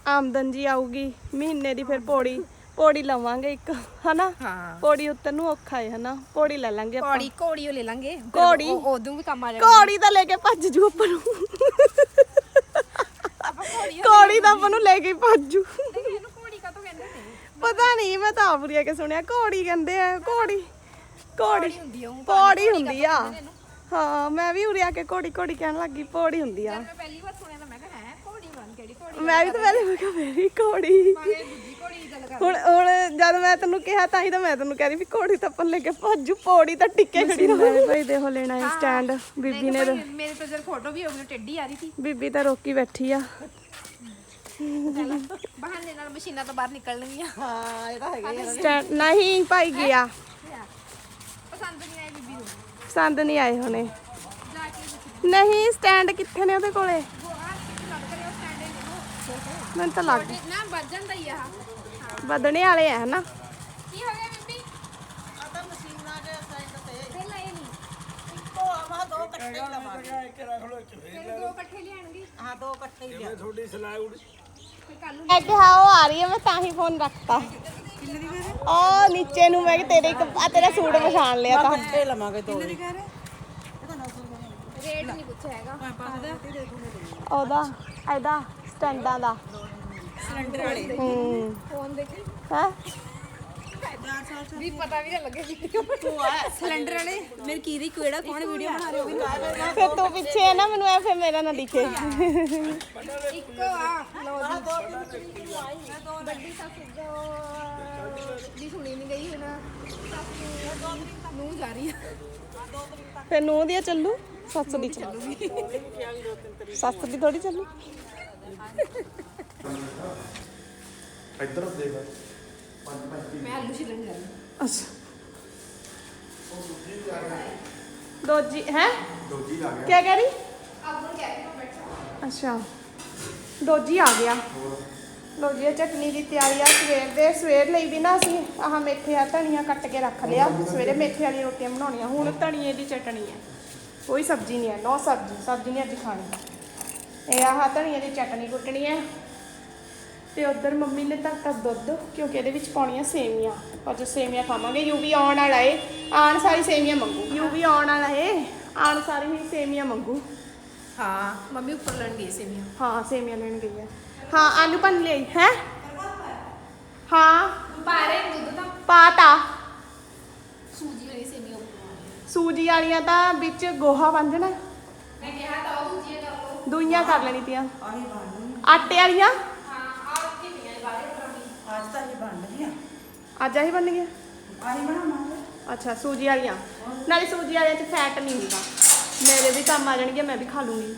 ਆਮਦਨ ਜੀ ਆਊਗੀ ਮਹੀਨੇ ਦੀ ਫਿਰ ਪੌੜੀ ਪੌੜੀ ਲਵਾਂਗੇ ਇੱਕ ਹਨਾ? ਹਾਂ। ਪੌੜੀ ਉੱਤਰ ਨੂੰ ਔਖਾ ਹੈ ਹਨਾ? ਪੌੜੀ ਲੈ ਲਾਂਗੇ ਆਪਾਂ। ਕੋੜੀ ਕੋੜੀ ਉਹ ਲੈ ਲਾਂਗੇ। ਘੋੜੀ? ਉਹ- ਉਦੋਂ ਵੀ ਕੰਮ ਆ ਜਾਣਾ। ਕੌੜੀ ਤਾਂ ਲੈ ਕੇ ਭੱਜ ਜੂ ਆਪਾਂ ਨੂੰ। ਕੌੜੀ ਤਾਂ ਆਪਾਂ ਨੂੰ ਲੈ ਕੇ ਹੀ ਭੱਜ ਜੂ। ਇਹਨੂੰ ਕੋੜੀ ਕਾ ਕਹਿੰਦੇ ਨੇ ਪਤਾ ਨਹੀਂ ਮੈਂ ਤਾਂ ਆਪ ਕੇ ਸੁਣਿਆ ਘੋੜੀ ਕਹਿੰਦੇ ਆ ਘੋੜੀ ਘੋੜੀ ਹੁੰਦੀ ਆ ਉਹ ਪੌੜੀ ਹੁੰਦੀ ਆ। ਹਾਂ ਮੈਂ ਵੀ ਉਰੇ ਆ ਕੇ ਘੋੜੀ ਘੋੜੀ ਕਹਿਣ ਲੱਗੀ ਪੌੜੀ ਹੁੰਦੀ ਆ। ਮੈਂ ਪਹਿਲੀ ਵਾਰ ਸੁਣਿਆ ਤਾਂ ਮੈਂ ਕਿਹਾ ਹੈ ਕੋੜੀ ਬਣ ਕਿਹੜੀ ਕੋੜੀ ਮੈਂ ਵੀ ਤਾਂ ਪਹਿਲੇ ਮੈਂ ਕਿਹਾ ਮੇਰੀ ਘੋੜੀ। ਹੁਣ ਹੁਣ ਜਦ ਮੈਂ ਤੈਨੂੰ ਕਿਹਾ ਤਾਂ ਹੀ ਤਾਂ ਮੈਂ ਤੈਨੂੰ ਕਹਿ ਰਹੀ ਵੀ ਘੋੜੀ ਤਾਂ ਆਪਾਂ ਲੈ ਕੇ ਭੱਜੂ ਪੌੜੀ ਤਾਂ ਟਿੱਕੇ ਖੜੀ ਰਹੇ ਭਾਈ ਦੇਖੋ ਲੈਣਾ ਹੈ। ਸਟੈਂਡ ਬੀਬੀ ਨੇ ਤਾਂ- ਮੇਰੇ ਤੋਂ ਜਦ ਫੋਟੋ ਵੀ ਹੋ ਗਈ ਟੇਢੀ ਆ ਰਹੀ ਸੀ। ਬੀਬੀ ਤਾਂ ਰੋਕੀ ਬੈਠੀ ਆ। ਬਹਾਨੇ ਨਾਲ ਮਸ਼ੀਨਾਂ ਤੋਂ ਬਾਹਰ ਨਿਕਲਣਗੀਆਂ। ਹਾਂ ਇਹ ਤਾਂ ਹੈਗਾ ਸਟੈਂਡ ਨਹੀਂ ਭਾਈ ਗਿਆ। ਪਸੰਦ ਨਹੀਂ ਆਈ ਬੀਬੀ ਨੂੰ। ਪਸੰਦ ਨਹੀਂ ਆਏ ਹੋਣੇ। ਨਹੀਂ ਸਟੈਂਡ ਕਿੱਥੇ ਨੇ ਉਹਦੇ ਕੋਲੇ ਉਹ ਆ ਗੱਲ ਕਰਿਓ ਸਟੈਂਡ ਇਹਨੂੰ ਮੈਨੂੰ ਤਾਂ ਲੱਗ ਨਾ? ਵੱਜ ਜਾਂਦਾ ਹੀ ਆ ਵਧਣੇ ਵਾਲੇ ਆ ਹਨਾ? ਕੀ ਹੋ ਗਿਆ ਬੀਬੀ? ਆ ਤਾਂ ਮਸ਼ੀਨਾਂ ਦੇ ਸਾਈਡ ਤੇ। ਪਹਿਲਾਂ ਇਹ ਨਹੀਂ? ਇੱਕੋ ਆਵਾ ਦੋ ਇਕੱਠੇ ਹੀ ਲਵਾਂਗੇ ਫਿਰ ਦੋ ਇਕੱਠੇ ਲਿਆਣਗੇ ਹਾਂ ਦੋ ਇਕੱਠੇ ਹੀ ਲਿਆ। ਫਿਰ ਕੱਲ ਨੂੰ ਐਗ ਹਾਂ ਉਹ ਆ ਰਹੀ ਹੈ ਮੈਂ ਤਾਂ ਹੀ ਫੋਨ ਰੱਖਤਾ। ਉਹ ਨੀਚੇ ਨੂੰ ਮੈਂ ਕਿ ਤੇਰੇ ਇੱਕ ਆ ਤੇਰਾ ਸੂਟ ਪਛਾਣ ਲਿਆ ਤਾਂ। ਇਕੱਠੇ ਲਵਾਂਗੇ ਦੋ ਹੀ। ਰੇਟ ਨਹੀਂ ਪੁੱਛਿਆ ਹੈਗਾ। ਉਹਦਾ ਇਹਦਾ ਸਟੈਂਡਾਂ ਦਾ। ਸਿਲੰਡਰ ਵਾਲੇ ਹੂੰ। ਫੋਨ ਦੇਖੀ? ਹੈ? ਵੀ ਪਤਾ ਵੀ ਨਾ ਲੱਗੇ ਵੀਡੀਓ ਸਿਲੰਡਰ ਵਾਲੇ। ਮੇਰੇ ਕੀ ਦੀ ਕਿਹੜਾ ਕੌਣ ਵੀਡੀਓ ਬਣਾ ਰਿਹਾ ਫਿਰ ਤੂੰ ਪਿੱਛੇ ਹੈ ਨਾ ਮੈਨੂੰ ਐ ਫਿਰ ਮੇਰਾ ਨਾ ਦਿਖੇ। ਇੱਕੋ ਆ ਲਓ ਜੀ। ਵੱਡੀ ਸੱਸ ਜੋ ਦੀ ਸੁਣੀ ਨਹੀਂ ਗਈ ਹੁਣ। ਸੱਸ ਨੂੰ ਜਾ ਰਹੀ ਹੈ ਫਿਰ ਨੂੰ ਦੀ ਚੱਲੂ? ਸੱਸ ਦੀ ਚੱਲੂਗੀ ਸੱਸ ਦੀ ਥੋੜੀ ਚੱਲੂ। ਇੱਧਰ ਦੇਖ। ਮੈਂ ਆਲੂ ਛਿਲਣ ਜਾ ਰਹੀ ਅੱਛਾ। ਦੋਜੀ ਹੈ? ਦੋਜੀ ਆ ਗਿਆ। ਕੀ ਕਹਿ ਰਹੀ? ਅੱਛਾ। ਦੋਜੀ ਆ ਗਿਆ। ਲੋ ਜੀ ਇਹ ਚਟਨੀ ਦੀ ਤਿਆਰੀ ਆ। ਸਵੇਰ ਦੇ ਸਵੇਰ ਲਈ ਵੀ ਨਾ ਅਸੀਂ ਆਹ ਮੇਥੇ ਆ ਧਨੀਆ ਕੱਟ ਕੇ ਰੱਖ ਲਿਆ। ਸਵੇਰੇ ਮੇਥੇ ਵਾਲੀ ਰੋਟੀਆਂ ਬਣਾਉਣੀਆਂ। ਹੁਣ ਧਨੀਏ ਦੀ ਚਟਣੀ ਹੈ ਕੋਈ ਸਬਜ਼ੀ ਨਹੀਂ ਹੈ ਨੋ ਸਬਜ਼ੀ ਸਬਜ਼ੀ ਨਹੀਂ ਅੱਜ ਖਾਣੀ। ਇਹ ਆਹ ਧਨੀਏ ਦੀ ਚਟਣੀ ਕੁੱਟਣੀ ਹੈ। ਤੇ ਉਧਰ ਮੰਮੀ ਨੇ ਧਰਤਾ ਦੁੱਧ ਕਿਉਂਕਿ ਇਹਦੇ ਵਿੱਚ ਪਾਉਣੀਆਂ ਸੇਵੀਆਂ। ਅੱਜ ਸੇਵੀਆਂ ਖਾਵਾਂਗੇ ਯੂਵੀ ਆਉਣ ਵਾਲਾ ਏ। ਆਣ ਸਾਰੀ ਸੇਵੀਆਂ ਮੰਗੂ। ਯੂਵੀ ਆਉਣ ਵਾਲਾ ਏ। ਆਣ ਸਾਰੀ ਹੀ ਸੇਵੀਆਂ ਮੰਗੂ। ਹਾਂ ਮੰਮੀ ਉੱਪਰ ਲੜ ਗਈ ਸੇਵੀਆਂ। ਹਾਂ ਸੇਵੀਆਂ ਲੈਣ ਗਈ ਹੈ। ਹਾਂ ਆਲੂ ਭੰਨ ਲਈ ਹੈ? ਹਾਂ। ਪਾਰੇ ਦੁੱਧ ਤਾਂ? ਪਾਤਾ ਸੂਜੀ ਵਾਲੀ ਸੇਵੀਆਂ ਉੱਪਰ ਸੂਜੀ ਵਾਲੀਆਂ ਤਾਂ ਵਿੱਚ ਗੋਹਾ ਬੰਨਣਾ ਮੈਂ ਕਿਹਾ ਤਾਂ ਉਹ ਦੂਜੀ ਕਰ ਲਓ। ਦੂਈਆਂ ਕਰ ਲੈਣੀ ਤੀਆਂ ਆਹੀ ਬਣ ਆਟੇ ਵਾਲੀਆਂ? ਹਾਂ ਆ ਉੱਥੇ ਪਈਆਂ ਬਾਰੇ ਉੱਪਰ ਅੱਜ ਤਾਂ ਹੀ ਬਣ ਗਈਆਂ। ਅੱਜ ਆਹੀ ਬਣ ਗਿਆ ਆਹੀ ਬਣਾਵਾਂਗੇ। ਅੱਛਾ ਸੂਜੀ ਵਾਲੀਆਂ। ਨਾਲੇ ਸੂਜੀ ਵਾਲਿਆਂ 'ਚ ਫੈਟ ਨਹੀਂ ਹੁੰਦਾ। ਮੇਰੇ ਵੀ ਕੰਮ ਆ ਜਾਣਗੇ ਮੈਂ ਵੀ ਖਾ ਲੂੰਗੀ।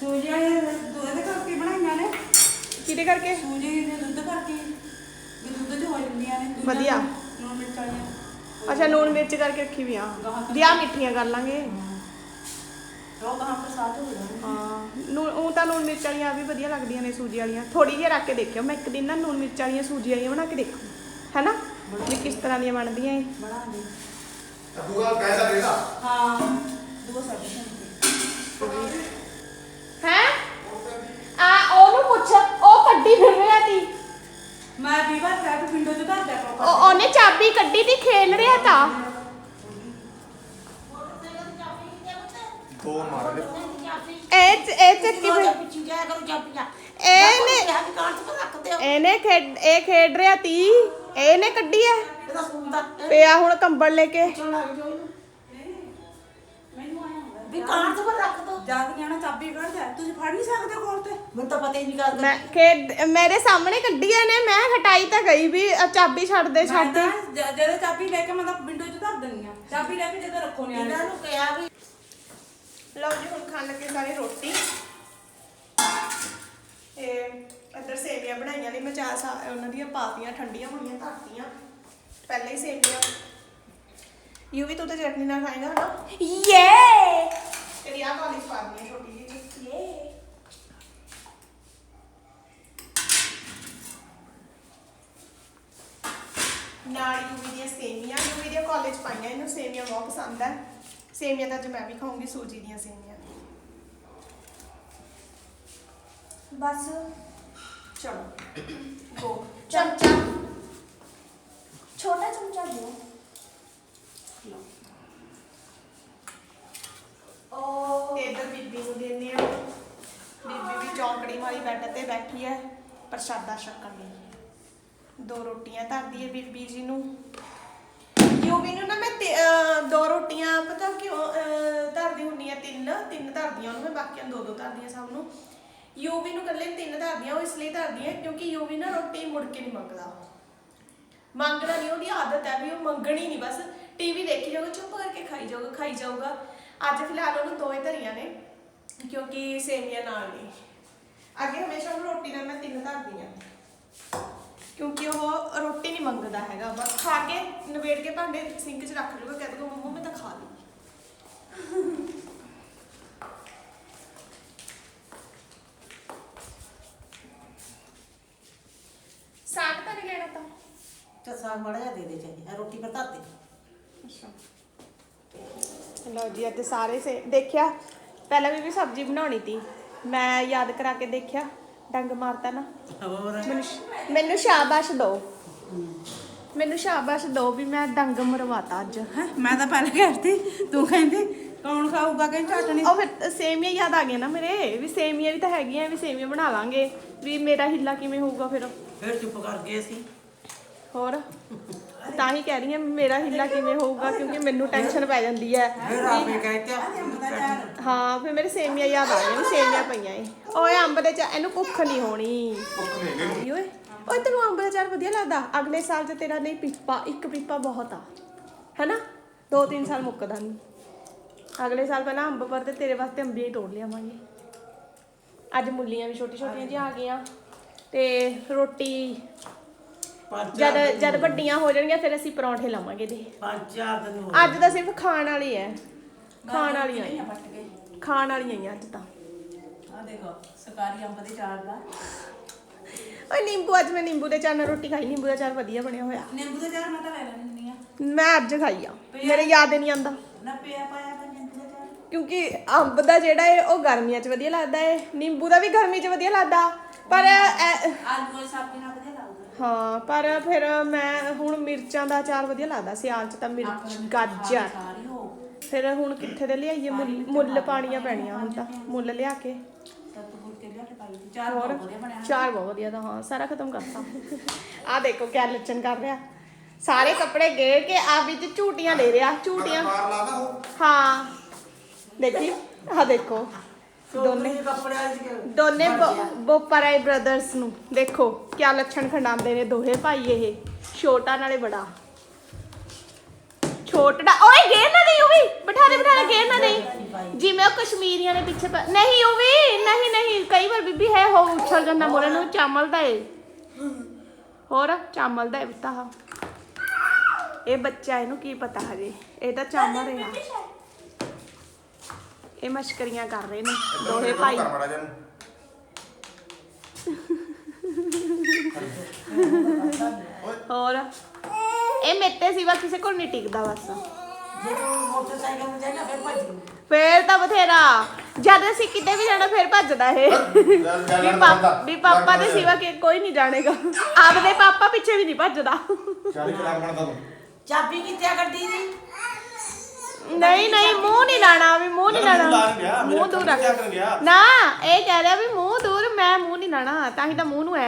ਸੂਜੀ ਵਾਲੇ ਦੁੱਧ ਦੇ ਕਰਕੇ ਬਣਾਈਆਂ ਨੇ। ਕਿਹਦੇ ਕਰਕੇ? ਸੂਜੀ ਦੇ ਦੁੱਧ ਕਰਕੇ ਵੀ ਦੁੱਧ ਚ ਹੋ ਜਾਂਦੀਆਂ ਨੇ। ਵਧੀਆ। ਮਿਰਚ ਵਾਲੀਆਂ। ਅੱਛਾ ਲੂਣ ਮਿਰਚ ਕਰਕੇ ਰੱਖੀ ਵੀ ਆ। ਵਿਆਹ ਮਿੱਠੀਆਂ ਕਰ ਲਾਂਗੇ। ਉਹ ਤਾਂ ਲੂਣ ਮਿਰਚ ਵਾਲੀਆਂ ਵੀ ਵਧੀਆ ਲੱਗਦੀਆਂ ਨੇ ਸੂਜੀ ਵਾਲੀਆਂ। ਥੋੜੀ ਜਿਹੀ ਰੱਖ ਕੇ ਦੇਖਿਓ ਮੈਂ ਇੱਕ ਦਿਨ ਨਾ ਲੂਣ ਮਿਰਚ ਵਾਲੀਆਂ ਸੂਜੀ ਵਾਲੀਆਂ ਬਣਾ ਕੇ ਦੇਖੂ ਹੈਨਾ? ਵੀ ਕਿਸ ਤਰ੍ਹਾਂ ਦੀਆਂ ਬਣਦੀਆਂ ਇਹ। ਬਣਾ ਦੇ ਅਬੂਗਾ ਪੈਸਾ ਦੇਦਾ ਹਾਂ ਦੋ ਸਰਵਿਸ ਹੈ? ਆ ਉਹਨੂੰ ਪੁੱਛ ਉਹ ਕੱਢੀ ਫਿਰ ਰਿਹਾ ਤੀ। ਮੈਂ ਵੀ ਵਾਰ ਕਹਿ ਤੂੰ ਵਿੰਡੋ ਤੇ ਗੱਡੀ ਦੀ ਖੇਲ ਰਿਹਾ ਤਾਂ। ਦੋ ਮਾਰ ਦੇ ਇਹ ਚ- ਇਹ ਚੱਕੀ ਉਹਦੇ ਫਿਰ- ਪਿੱਛੇ ਜਾਇਆ ਕਰੋ ਚਾਬੀਆਂ। ਇਹਨੇ ਇਹਨੇ ਖੇਡ ਇਹ ਖੇਡ ਰਿਹਾ ਤੀ ਇਹਨੇ ਕੱਢੀ ਐ ਇਹਦਾ ਸੁਣਦਾ ਪਿਆ ਹੁਣ ਕੰਬਲ ਲੈ ਕੇ। ਚੱਲ ਲੱਗ ਜਾਓ। ਇਹਨੂੰ ਵੀ ਕਾਰ ਚ ਰੱਖ ਦੋ। ਜਦ ਜਾਣਾ ਚਾਬੀ ਕੱਢ ਜਾ ਤੁਸੀਂ ਫੜ ਨਹੀਂ ਸਕਦੇ ਕੋਲ ਤੇ। ਮੈਨੂੰ ਤਾਂ ਪਤਾ ਹੀ ਨਹੀਂ ਕਰਦਾ ਮੈਂ ਖੇਡ ਮੇਰੇ ਸਾਹਮਣੇ ਕੱਢੀ ਇਹਨੇ ਮੈਂ ਹਟਾਈ ਤਾਂ ਗਈ ਵੀ ਚਾਬੀ ਛੱਡ ਦੇ ਛੱਡ ਦੇ। ਜਦੋਂ ਚਾਬੀ ਲੈ ਕੇ ਮੈਂ ਤਾਂ ਵਿੰਡੋ 'ਚ ਧਰ ਦਿੰਦੀ ਆ ਚਾਬੀ ਲੈ ਕੇ ਜਦੋਂ ਰੱਖੋ ਨਿਆਣੇ। ਇਹਨਾਂ ਨੂੰ ਕਿਹਾ ਵੀ ਲਓ ਜੀ ਹੁਣ ਖਾਣ ਲੱਗੇ ਸਾਰੇ ਰੋਟੀ। ਇਹ ਇੱਧਰ ਸੇਵੀਆਂ ਬਣਾਈਆਂ ਨੇ ਮੈਂ ਚਾਹ ਸਾ ਉਹਨਾਂ ਦੀਆਂ ਪਾਤੀਆਂ ਠੰਡੀਆਂ ਹੋਈਆਂ ਧਰਤੀਆਂ। ਪਹਿਲੇ ਹੀ ਸੇਵੀਆਂ। ਯੂ ਵੀ ਤੂੰ ਤਾਂ ਚਟਨੀ ਨਾਲ ਖਾਏਗਾ ਹਨਾ? ਯੇ ਤੇਰੀ ਆਹ ਵਾਲੀ ਪਾਣੀ ਹੈ ਛੋਟੀ ਜਿਹੀ ਯੇ ਨਾਲ ਯੂਵੀ ਦੀਆਂ ਸੇਵੀਆਂ ਯੂਵੀ ਦੀਆਂ ਕਾਲਜ ਪਾਈਆਂ, ਇਹਨੂੰ ਸੇਵੀਆਂ ਬਹੁਤ ਪਸੰਦ ਹੈ ਸੇਵੀਆਂ ਤਾਂ ਅੱਜ ਮੈਂ ਵੀ ਖਾਊਂਗੀ, ਸੂਜੀ ਦੀਆਂ ਸੇਵੀਆਂ ਬਸ, ਚਲੋ। ਗੋ। ਚਮਚਾ। ਛੋਟਾ ਚਮਚਾ ਦਿਓ। ਓ ਇਧਰ ਬੀਬੀ ਨੂੰ ਦਿੰਦੇ ਆ ਬੀਬੀ ਵੀ ਚੌਂਕੜੀ ਮਾਰੀ ਬੈੱਡ ਤੇ ਬੈਠੀ ਹੈ, ਪ੍ਰਸ਼ਾਦਾ ਛਕਣ ਲਈ। ਦੋ ਰੋਟੀਆਂ ਧਰਦੀ ਹੈ ਬੀਬੀ ਜੀ ਨੂੰ। ਯੂਵੀ ਨੂੰ ਨਾ ਮੈਂ ਦੋ ਰੋਟੀਆਂ, ਪਤਾ ਕਿਉਂ ਧਰਦੀ ਹੁੰਦੀ ਆ ਤਿੰਨ ਤਿੰਨ ਧਰਦੀਆਂ ਉਹਨੂੰ ਮੈਂ, ਬਾਕੀਆਂ ਦੋ ਦੋ ਧਰਦੀਆਂ ਸਭ ਨੂੰ। ਯੂਵੀ ਨੂੰ ਇਕੱਲੇ ਤਿੰਨ ਧਰਦੀਆਂ, ਉਹ ਇਸ ਲਈ ਧਰਦੀਆਂ ਕਿਉਂਕਿ ਯੂਵੀ ਨਾ ਰੋਟੀ ਮੁੜ ਕੇ ਨਹੀਂ ਮੰਗਦਾ। ਮੰਗਣਾ ਨਹੀਂ ਉਹਦੀ ਆਦਤ ਹੈ ਵੀ ਉਹ ਮੰਗਣੀ ਨਹੀਂ ਬਸ ਟੀਵੀ ਦੇਖੀ ਜਾਊਗਾ, ਚੁੱਪ ਕਰਕੇ ਖਾਈ ਜਾਊਗਾ ਖਾਈ ਜਾਊਗਾ। ਅੱਜ ਫਿਲਹਾਲ ਉਹਨੂੰ ਦੋ ਹੀ ਧਰੀਆਂ ਨੇ ਕਿਉਂਕਿ ਸੇਮੀਆਂ ਨਾਲ ਨਹੀਂ ਅੱਗੇ ਹਮੇਸ਼ਾ ਉਹਨੂੰ ਰੋਟੀ ਨਾਲ ਮੈਂ ਤਿੰਨ ਧਰਦੀ ਆ ਕਿਉਂਕਿ ਉਹ ਰੋਟੀ ਨਹੀਂ ਮੰਗਦਾ ਹੈਗਾ ਬਸ ਖਾ ਕੇ ਨਵੇੜ ਕੇ ਭਾਂਡੇ ਸਿੰਕ 'ਚ ਰੱਖ ਲੂਗਾ ਕਹਿ ਦੂਗਾ ਮੰਮਾ ਮੈਂ ਤਾਂ ਖਾ ਲਈ। ਸਾਗ ਤਾਂ ਨਹੀਂ ਲੈਣਾ ਤਾਂ? ਤੇ ਸਾਗ ਮੜਾ ਜਾ ਦੇ ਦੇ ਚਾਹੀਏ ਇਹ ਰੋਟੀ ਪਰ ਧਰ ਦੇ ਲਓ ਜੀ ਅੱਜ ਸਾਰੇ ਸੇ ਦੇਖਿਆ ਪਹਿਲਾਂ ਵੀ ਵੀ ਸਬਜ਼ੀ ਬਣਾਉਣੀ ਤੀ। ਮੈਂ ਯਾਦ ਕਰਾ ਕੇ ਦੇਖਿਆ ਡੰਗ ਮਾਰਤਾ ਨਾ। ਹੋਰ? ਮੈਨੂੰ ਸ਼- ਮੈਨੂੰ ਸ਼ਾਬਾਸ਼ ਦਿਓ ਮੈਨੂੰ ਸ਼ਾਬਾਸ਼ ਦਿਓ ਵੀ ਮੈਂ ਡੰਗ ਮਰਵਾਤਾ ਅੱਜ ਹੈਂ, ਮੈਂ ਤਾਂ ਪਹਿਲਾਂ ਕਹਿਤੀ ਤੂੰ ਕਹਿੰਦੀ ਕੌਣ ਖਾਊਗਾ ਕਹਿੰਦੀ ਚਟਣੀ ਉਹ ਫਿਰ ਸੇਮੀਆਂ ਯਾਦ ਆ ਗਈਆਂ ਨਾ ਮੇਰੇ। ਵੀ ਸੇਮੀਆਂ ਵੀ ਤਾਂ ਹੈਗੀਆਂ ਵੀ ਸੇਮੀਆਂ ਬਣਾ ਲਾਂਗੇ। ਵੀ ਮੇਰਾ ਹਿੱਲਾ ਕਿਵੇਂ ਹੋਊਗਾ ਫਿਰ? ਫਿਰ ਚੁੱਪ ਕਰ ਗਏ ਅਸੀਂ। ਹੋਰ? ਤਾਂ ਹੀ ਕਹਿ ਰਹੀ ਹਾਂ ਮੇਰਾ ਹਿੱਲਾ ਕਿਵੇਂ ਹੋਊਗਾ ਕਿਉਂਕਿ ਮੈਨੂੰ ਟੈਨਸ਼ਨ ਪੈ ਜਾਂਦੀ ਹੈ। ਫਿਰ ਆਪੇ ਕਹਿਤੇ ਹਾਂ ਫਿਰ ਮੇਰੇ ਸੇਮੀਆਂ ਯਾਦ ਆ ਗਈਆਂ ਵੀ ਸੇਮੀਆਂ ਪਈਆਂ ਏ। ਓਏ ਅੰਬ ਦੇ ਚਾ ਇਹਨੂੰ ਭੁੱਖ ਨਹੀਂ ਹੋਣੀ। ਭੁੱਖ ਨਹੀਂ ਇਹਨੂੰ ਓਏ ਓਏ ਤੈਨੂੰ ਅੰਬ ਦਾ ਚਾਰ ਵਧੀਆ ਲੱਗਦਾ? ਅਗਲੇ ਸਾਲ ਤੇ ਤੇਰਾ ਨਹੀਂ ਪੀਪਾ ਇੱਕ ਪੀਪਾ ਬਹੁਤ ਆ। ਹੈਨਾ? ਦੋ ਤਿੰਨ ਸਾਲ ਮੁੱਕਦਾ ਨਹੀਂ। ਅਗਲੇ ਸਾਲ ਪਹਿਲਾਂ ਅੰਬ ਪਰ ਤੇ ਤੇਰੇ ਵਾਸਤੇ ਅੰਬੀਆਂ ਹੀ ਤੋੜ ਲਿਆਵਾਂਗੇ। ਅੱਜ ਮੁੱਲੀਆਂ ਵੀ ਛੋਟੀ ਛੋਟੀਆਂ ਜਿਹੀਆਂ ਆ ਗਈਆਂ। ਤੇ ਰੋਟੀ ਪੰਜ ਜਦ ਜਦ ਵੱਡੀਆਂ ਹੋ ਜਾਣਗੀਆਂ ਫਿਰ ਅਸੀਂ ਪਰੌਂਠੇ ਲਾਵਾਂਗੇ ਦੇ ਪੰਜ ਚਾਰ ਦਿਨ ਹੋ ਅੱਜ ਤਾਂ ਸਿਰਫ ਖਾਣ ਵਾਲੀ ਹੈ ਖਾਣ ਵਾਲੀਆਂ ਨਹੀਂ ਆਈਆਂ ਪੱਟ ਗਏ ਖਾਣ ਵਾਲੀਆਂ ਆਈਆਂ ਅੱਜ ਤਾਂ। ਆ ਦੇਖੋ ਸਰਕਾਰੀ ਅੰਬ ਦੇ ਚਾਰ ਦਾ। ਓਏ ਨਿੰਬੂ ਅੱਜ ਮੈਂ ਨਿੰਬੂ ਦੇ ਚਾਰ ਨਾਲ ਰੋਟੀ ਖਾਈ। ਨਿੰਬੂ ਦਾ ਚਾਰ ਵਧੀਆ ਬਣਿਆ ਹੋਇਆ। ਨਿੰਬੂ ਦਾ ਚਾਰ ਮੈਂ ਤਾਂ ਲੈ ਲੈਣੀ ਆ। ਮੈਂ ਅੱਜ ਖਾਈ ਆ। ਮੇਰੇ ਯਾਦ ਹੀ ਨਹੀਂ ਆਂਦਾ ਨਾ ਪਿਆ ਪਾਇਆ ਤਾਂ ਨਿੰਬੂ ਦਾ ਚਾਰ। ਕਿਉਂਕਿ ਅੰਬ ਦਾ ਜਿਹੜਾ ਹੈ ਉਹ ਗਰਮੀਆਂ 'ਚ ਵਧੀਆ ਲੱਗਦਾ ਹੈ ਨਿੰਬੂ ਦਾ ਵੀ ਗਰਮੀ 'ਚ ਵਧੀਆ ਲੱਗਦਾ। ਪਰ ਐ- ਆਲੂ ਵਾਲੀ ਸਬਜ਼ੀ ਨਾਲ ਵਧੀਆ ਲੱਗਦਾ ਹਾਂ ਪਰ ਫਿਰ ਮੈਂ ਹੁਣ ਮਿਰਚਾਂ ਦਾ ਅਚਾਰ ਵਧੀਆ ਲੱਗਦਾ ਸਿਆਲ 'ਚ ਤਾਂ ਮਿਰਚ ਗਾਜਰ। ਫਿਰ ਹੁਣ ਕਿੱਥੇ ਦੇ ਲਿਆਈਏ? ਮੁੱਲ ਮੁੱਲ ਪਾਣੀਆਂ ਪੈਣੀਆਂ ਹੁਣ ਤਾਂ ਮੁੱਲ ਲਿਆ ਕੇ। ਚਾਰ ਹੋਰ? ਬਹੁਤ ਵਧੀਆ ਬਣਿਆ। ਚਾਰ ਬਹੁਤ ਵਧੀਆ ਤਾਂ ਹਾਂ ਸਾਰਾ ਖਤਮ ਕਰਤਾ। ਆ ਦੇਖੋ ਕਿਆ ਲੱਛਣ ਕਰ ਰਿਹਾ। ਸਾਰੇ ਕੱਪੜੇ ਗੇਰ ਕੇ ਆ ਵਿੱਚ ਝੂਟੀਆਂ ਲੈ ਰਿਹਾ ਝੂਟੀਆਂ। ਹਾਂ। ਦੇਖੀ? ਆ ਦੇਖੋ। ਦੋਨੇ ਦੋਨੇ ਬੋਪਰਾਈ ਬ੍ਰਦਰਸ ਨੂੰ। ਦੇਖੋ ਕਿਆ ਲੱਛਣ ਖੰਡਾਉਂਦੇ ਨੇ ਦੋਹੇ ਭਾਈ ਇਹ। ਛੋਟਾ ਨਾਲੇ ਬੜਾ। ਛੋਟਾ ਓਏ ਗੇਰ ਨਾ ਦੇ ਉਹ ਵੀ ਬਿਠਾ ਦੇ ਬਿਠਾ ਦੇ ਗੇਰ ਨਾ ਦੇ। ਜਿਵੇਂ ਉਹ ਕਸ਼ਮੀਰੀਆਂ ਦੇ ਪਿੱਛੇ ਨਹੀਂ ਉਹ ਵੀ ਨਹੀਂ ਨਹੀਂ। ਕਈ ਵਾਰ ਬੀਬੀ ਹੈ ਹੋ ਉਛਲ ਜਾਂਦਾ ਮੋਰੇ ਨੂੰ। ਚਾਮਲ ਦਾ ਏ। ਹੋਰ ਚਾਮਲ ਦਾ ਏ ਬਤਾ ਇਹ ਬੱਚਾ ਇਹਨੂੰ ਕੀ ਪਤਾ ਹਜੇ? ਇਹ ਤਾਂ ਚਾਮਲ ਰਿਹਾ। ਇਹ ਮਸ਼ਕਰੀਆਂ ਕਰ ਰਹੇ ਨੇ। ਦੋਹੇ ਭਾਈ। ਕਰ ਮਾੜਾ ਹੋਰ? ਇਹ ਮੇਤੇ ਸਿਵਾ ਕਿਸੇ ਕੋਲ ਨਹੀਂ ਟਿਕਦਾ ਬਸ। ਜੇ ਤੂੰ ਮੋਟਰਸਾਈਕਲ ਤੇ ਜਾਏਗਾ ਫਿਰ ਭੱਜ ਜੂ ਫੇਰ ਤਾਂ ਬਥੇਰਾ। ਜਦ ਅਸੀਂ ਕਿਤੇ ਵੀ ਜਾਣਾ ਫੇਰ ਭੱਜਦਾ ਇਹ। ਵੀ ਪਾਪਾ ਵੀ ਪਾਪਾ ਦੇ ਸਿਵਾ ਕਿ ਕੋਈ ਨਹੀਂ ਜਾਣੇਗਾ। ਆਪਦੇ ਪਾਪਾ ਪਿੱਛੇ ਵੀ ਨਹੀਂ ਭੱਜਦਾ। ਚੱਲ ਚਲਾ ਬਣਦਾ ਤੂੰ। ਚਾਬੀ ਕਿੱਥੇ ਆ ਗੱਡੀ ਦੀ? ਨਹੀਂ ਨਹੀਂ ਮੂੰਹ ਨਹੀਂ ਲਾਣਾ ਵੀ ਮੂੰਹ ਨਹੀਂ ਲਾਣਾ। ਮੂੰਹ ਦੂਰ ਰੱਖ? ਨਾ ਇਹ ਕਹਿ ਰਿਹਾ ਵੀ ਮੂੰਹ ਦੂਰ ਮੈਂ ਮੂੰਹ ਨਹੀਂ ਲਾਣਾ ਤਾਂ ਹੀ ਤਾਂ ਮੂੰਹ ਨੂੰ ਐ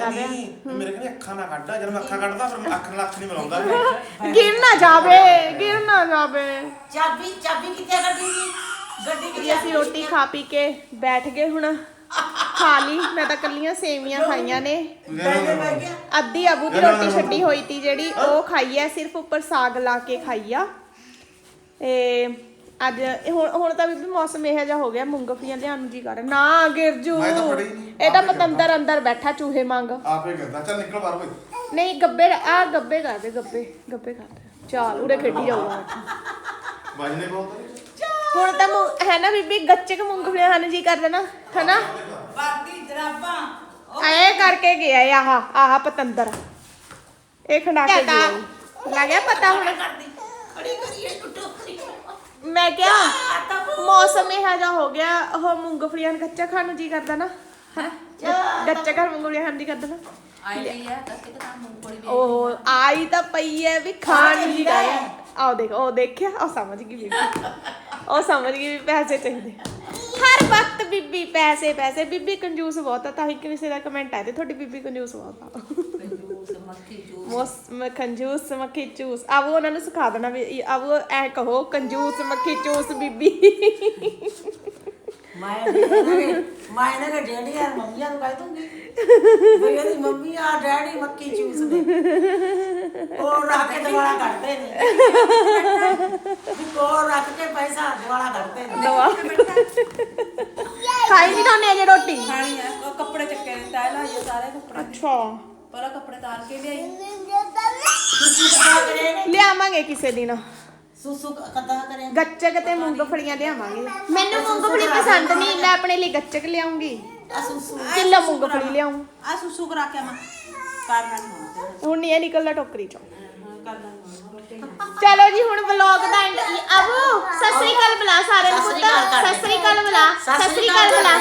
ਕਰ ਰਿਹਾ। ਮੇਰੇ ਕਹਿੰਦੇ ਅੱਖਾਂ ਨਾ ਕੱਢ ਜਦ ਮੈਂ ਅੱਖਾਂ ਕੱਢਦਾ ਫਿਰ ਮੈਂ ਅੱਖ ਨਾਲ ਅੱਖ ਨਹੀਂ ਮਿਲਾਉਂਦਾ। [laughs] ਗਿਰ ਨਾ ਜਾਵੇ ਗਿਰ ਨਾ ਜਾਵੇ। ਚਾਬੀ ਚਾਬੀ ਕਿੱਥੇ ਆ ਗੱਡੀ ਦੀ? ਗੱਡੀ ਜੀ ਕਿੱਥੇ ਆ? ਅਸੀਂ ਰੋਟੀ ਖਾ ਪੀ ਕੇ ਬੈਠ ਗਏ ਹੁਣ। ਖਾ ਲਈ ਮੈਂ ਤਾਂ ਕੱਲੀਆਂ ਸੇਵੀਆਂ ਖਾਈਆਂ ਨੇ। ਅੱਧੀ ਅਬੂ ਦੀ ਰੋਟੀ ਛੱਡੀ ਹੋਈ ਤੀ ਜਿਹੜੀ ਉਹ ਖਾਈ ਐ ਸਿਰਫ ਉੱਪਰ ਸਾਗ ਲਾ ਕੇ ਖਾਈ ਆ। ਤੇ ਅੱਜ ਇਹ ਹੁਣ ਹੁਣ ਤਾਂ ਵੀ ਮੌਸਮ ਇਹੋ ਜਿਹਾ ਹੋ ਗਿਆ ਮੂੰਗਫਲੀਆਂ ਲਿਆਉਣ ਨੂੰ ਜੀ ਕਰ ਰਿਹਾ। ਨਾ ਗਿਰਜੂ ਮੈਂ ਤਾਂ ਫੜੀ ਨਹੀਂ। ਇਹ ਤਾਂ ਪਤੰਦਰ ਅੰਦਰ ਬੈਠਾ ਚੂਹੇ ਮੰਗ ਆਪੇ ਕਰਦਾ। ਚੱਲ ਨਿਕਲ ਬਾਹਰ ਭਾਈ ਨਹੀਂ ਗੱਬੇ ਆ ਗੱਬੇ ਕਰ ਦੇ ਗੱਬੇ ਗੱਬੇ ਕਰ ਦੇ। ਚੱਲ ਉਰੇ ਖੇਡੀ ਜਾਊਗਾ। ਵੱਜਨੇ ਬਹੁਤ ਹੁਣ ਤਾਂ ਮੂੰ- ਹੈ ਨਾ ਬੀਬੀ ਗੱਚਕ ਮੂੰਗਫਲੀਆਂ ਹਨ ਜੀ ਕਰ ਦੇਣਾ ਹਨਾ? ਬਾਕੀ ਜਰਾਬਾਂ। ਐ ਕਰਕੇ ਗਿਆ ਇਹ ਆਹ ਆਹ ਪਤੰਦਰ। ਇਹ ਖੰਡਾ ਕੇ ਗਿਆ। ਲੱਗ ਗਿਆ ਪਤਾ ਹੁਣ? ਕਰਦੀ। ਖੜੀ ਕਰੀਏ ਟੁੱਟੋ। ਮੈਂ ਕਿਹਾ ਮੌਸਮ ਇਹੋ ਜਿਹਾ ਹੋ ਗਿਆ ਉਹ ਮੂੰਗਫਲੀਆਂ ਨੂੰ ਕੱਚਾ ਖਾਣ ਨੂੰ ਜੀ ਕਰਦਾ ਨਾ। ਹਨਾ ਕੱਚਾ ਖਾਣ ਮੂੰਗਫਲੀਆਂ ਖਾਣ ਜੀ ਕਰਦਾ ਨਾ। ਆਈ ਆ ਤਾਂ ਕਿਤੇ ਤਾਂ ਮੂੰਗਫਲੀ ਵੀ ਉਹ ਆਈ ਤਾਂ ਪਈ ਐ ਵੀ ਖਾਣ ਨੂੰ ਜੀ ਕਰ ਰਿਹਾ ਆਓ ਦੇਖ ਉਹ ਦੇਖਿਆ ਉਹ ਸਮਝ ਗਈ ਬੀਬੀ। ਉਹ ਸਮਝ ਗਈ ਵੀ ਪੈਸੇ ਚਾਹੀਦੇ। ਹਰ ਵਕਤ ਬੀਬੀ ਪੈਸੇ ਪੈਸੇ। ਬੀਬੀ ਕੰਜੂਸ ਬਹੁਤ ਆ ਤਾਂ ਹੀ ਕਿਸੇ ਦਾ ਕਮੈਂਟ ਆਇਆ ਤੇ ਤੁਹਾਡੀ ਬੀਬੀ ਕੰਜੂਸ ਬਹੁਤ ਆ। ਜੂਸ ਮੱਖੀ ਮੋਸ ਮ- ਕੰਜੂਸ ਮੱਖੀ ਚੂਸ ਆਵੋ ਉਹਨਾਂ ਨੂੰ ਸਿਖਾ ਦੇਣਾ ਵੀ ਆਵੋ ਐ ਕਹੋ ਕੰਜੂਸ ਮੱਖੀ ਚੂਸ ਬੀਬੀ। ਮੈਂ ਮੈਂ ਇਹਨਾਂ ਦੇ ਡੈਡੀ ਯਾਰ ਮੰਮੀਆਂ ਨੂੰ ਕਹਿ ਦੂੰਗੀ। ਵੀ ਇਹਦੀ ਮੰਮੀ ਆ ਡੈਡੀ ਮੱਕੀ ਚੂਸ ਨੇ ਉਹ ਰੱਖ ਕੇ ਦਿਵਾਲਾ ਕੱਢਦੇ ਨੇ। ਕੋਲ ਰੱਖ ਕੇ ਪੈਸਾ ਦਿਵਾਲਾ ਕੱਢਦੇ ਨੇ। ਦਵਾ। ਖਾਈ ਨਹੀਂ ਖਾਣੇ ਅਜੇ ਰੋਟੀ। ਖਾਣੀ ਆ ਉਹ ਕੱਪੜੇ ਚੱਕੇ ਨੇ ਤੈ ਲਾਈਏ ਸਾਰੇ ਕੱਪੜੇ। ਅੱਛਾ। ਪਹਿਲਾਂ ਕੱਪੜੇ ਤਾਰ ਕੇ ਲਿਆਈ। ਸੁਸੂ ਕਦਾ ਕਰੇ ਲਿਆਵਾਂਗੇ ਕਿਸੇ ਦਿਨ। ਸੁਸੂ ਕਦਾ ਕਰੇ? ਗੱਚਕ ਤੇ ਮੂੰਗਫਲੀਆਂ ਲਿਆਵਾਂਗੇ। ਮੈਨੂੰ ਮੂੰਗਫਲੀ ਪਸੰਦ ਨਹੀਂ ਮੈਂ ਆਪਣੇ ਲਈ ਗੱਚਕ ਲਿਆਉਂਗੀ। ਆ ਸੁਸੂ ਕਿਲੋ ਮੂੰਗਫਲੀ ਲਿਆਉਂ ਆ ਸੁਸੂ ਕਰਾ ਕੇ ਮੈਂ ਕਰਨਾ ਹੁਣ ਨਹੀਂ ਇਹ ਨਿਕਲਦਾ ਟੋਕਰੀ ਚੋਂ। ਚਲੋ ਜੀ ਹੁਣ ਵਲੌਗ ਦਾ ਐਂਡ ਅਬੂ ਸਤਿ ਸ੍ਰੀ ਅਕਾਲ ਬੁਲਾ ਸਾਰਿਆਂ ਨੂੰ ਪੁੱਤ। ਸਤਿ ਸ੍ਰੀ ਅਕਾਲ ਬੁਲਾ। ਸਤਿ ਸ੍ਰੀ ਅਕਾਲ ਬੁਲਾ।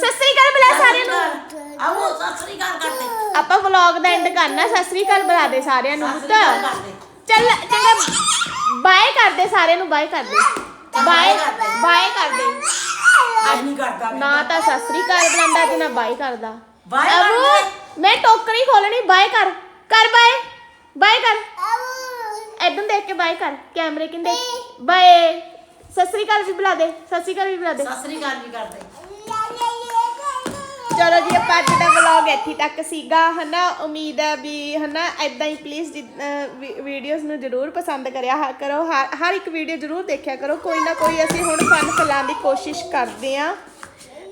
ਸਤਿ ਸ੍ਰੀ ਅਕਾਲ ਬੁਲਾ ਸਾਰਿਆਂ ਨੂੰ। ਆਓ ਸਤਿ ਸ੍ਰੀ ਅਕਾਲ ਕਰਦੇ। ਆਪਾਂ ਵਲੌਗ ਦਾ ਐਂਡ ਕਰਨਾ ਸਤਿ ਸ੍ਰੀ ਅਕਾਲ ਬੁਲਾ ਦੇ ਸਾਰਿਆਂ ਨੂੰ ਪੁੱਤ। ਚੱਲ ਚੰਗਾ ਬਾਏ ਕਰਦੇ ਸਾਰਿਆਂ ਨੂੰ ਬਾਏ ਕਰਦੇ। ਬਾਏ ਬਾਏ ਕਰਦੇ। ਅੱਜ ਨਹੀਂ ਕਰਦਾ ਨਾ ਤਾਂ ਸਤਿ ਸ੍ਰੀ ਅਕਾਲ ਬੁਲਾਉਂਦਾ ਤੇ ਨਾ ਬਾਏ ਕਰਦਾ। ਬਾਏ ਅਬੂ। ਮੈਂ ਟੋਕਰੀ ਖੋਲਣੀ ਬਾਏ ਕਰ। ਕਰ ਬਾਏ ਬਾਏ ਕਰ। ਇਦਾਂ ਦੇਖ ਕੇ ਬਾਏ ਕਰ। ਕੈਮਰੇ ਕਿੰਦੇ ਬਾਏ ਸਤਿ ਸ੍ਰੀ ਅਕਾਲ ਵੀ ਬੁਲਾ ਦੇ ਸਤਿ ਸ੍ਰੀ ਅਕਾਲ ਵੀ ਬੁਲਾ ਦੇ। ਸਤਿ ਸ੍ਰੀ ਅਕਾਲ ਵੀ ਕਰਦੇ। ਚਲੋ ਜੀ, ਆਪਾਂ ਅੱਜ ਦਾ ਵਲੌਗ ਇੱਥੇ ਤੱਕ ਸੀਗਾ, ਹਨਾ? ਉਮੀਦ ਹੈ ਵੀ, ਹਨਾ ਐਦਾਂ ਹੀ ਪਲੀਜ਼ ਵੀਡੀਓਜ਼ ਨੂੰ ਜਰੂਰ ਪਸੰਦ ਕਰਿਆ ਹ- ਕਰੋ। ਹਰ ਹਰ ਇੱਕ ਵੀਡੀਓ ਜਰੂਰ ਦੇਖਿਆ ਕਰੋ। ਕੋਈ ਨਾ ਕੋਈ ਅਸੀਂ ਹੁਣ ਫਨ ਫੈਲਾਉਣ ਦੀ ਕੋਸ਼ਿਸ਼ ਕਰਦੇ ਆ।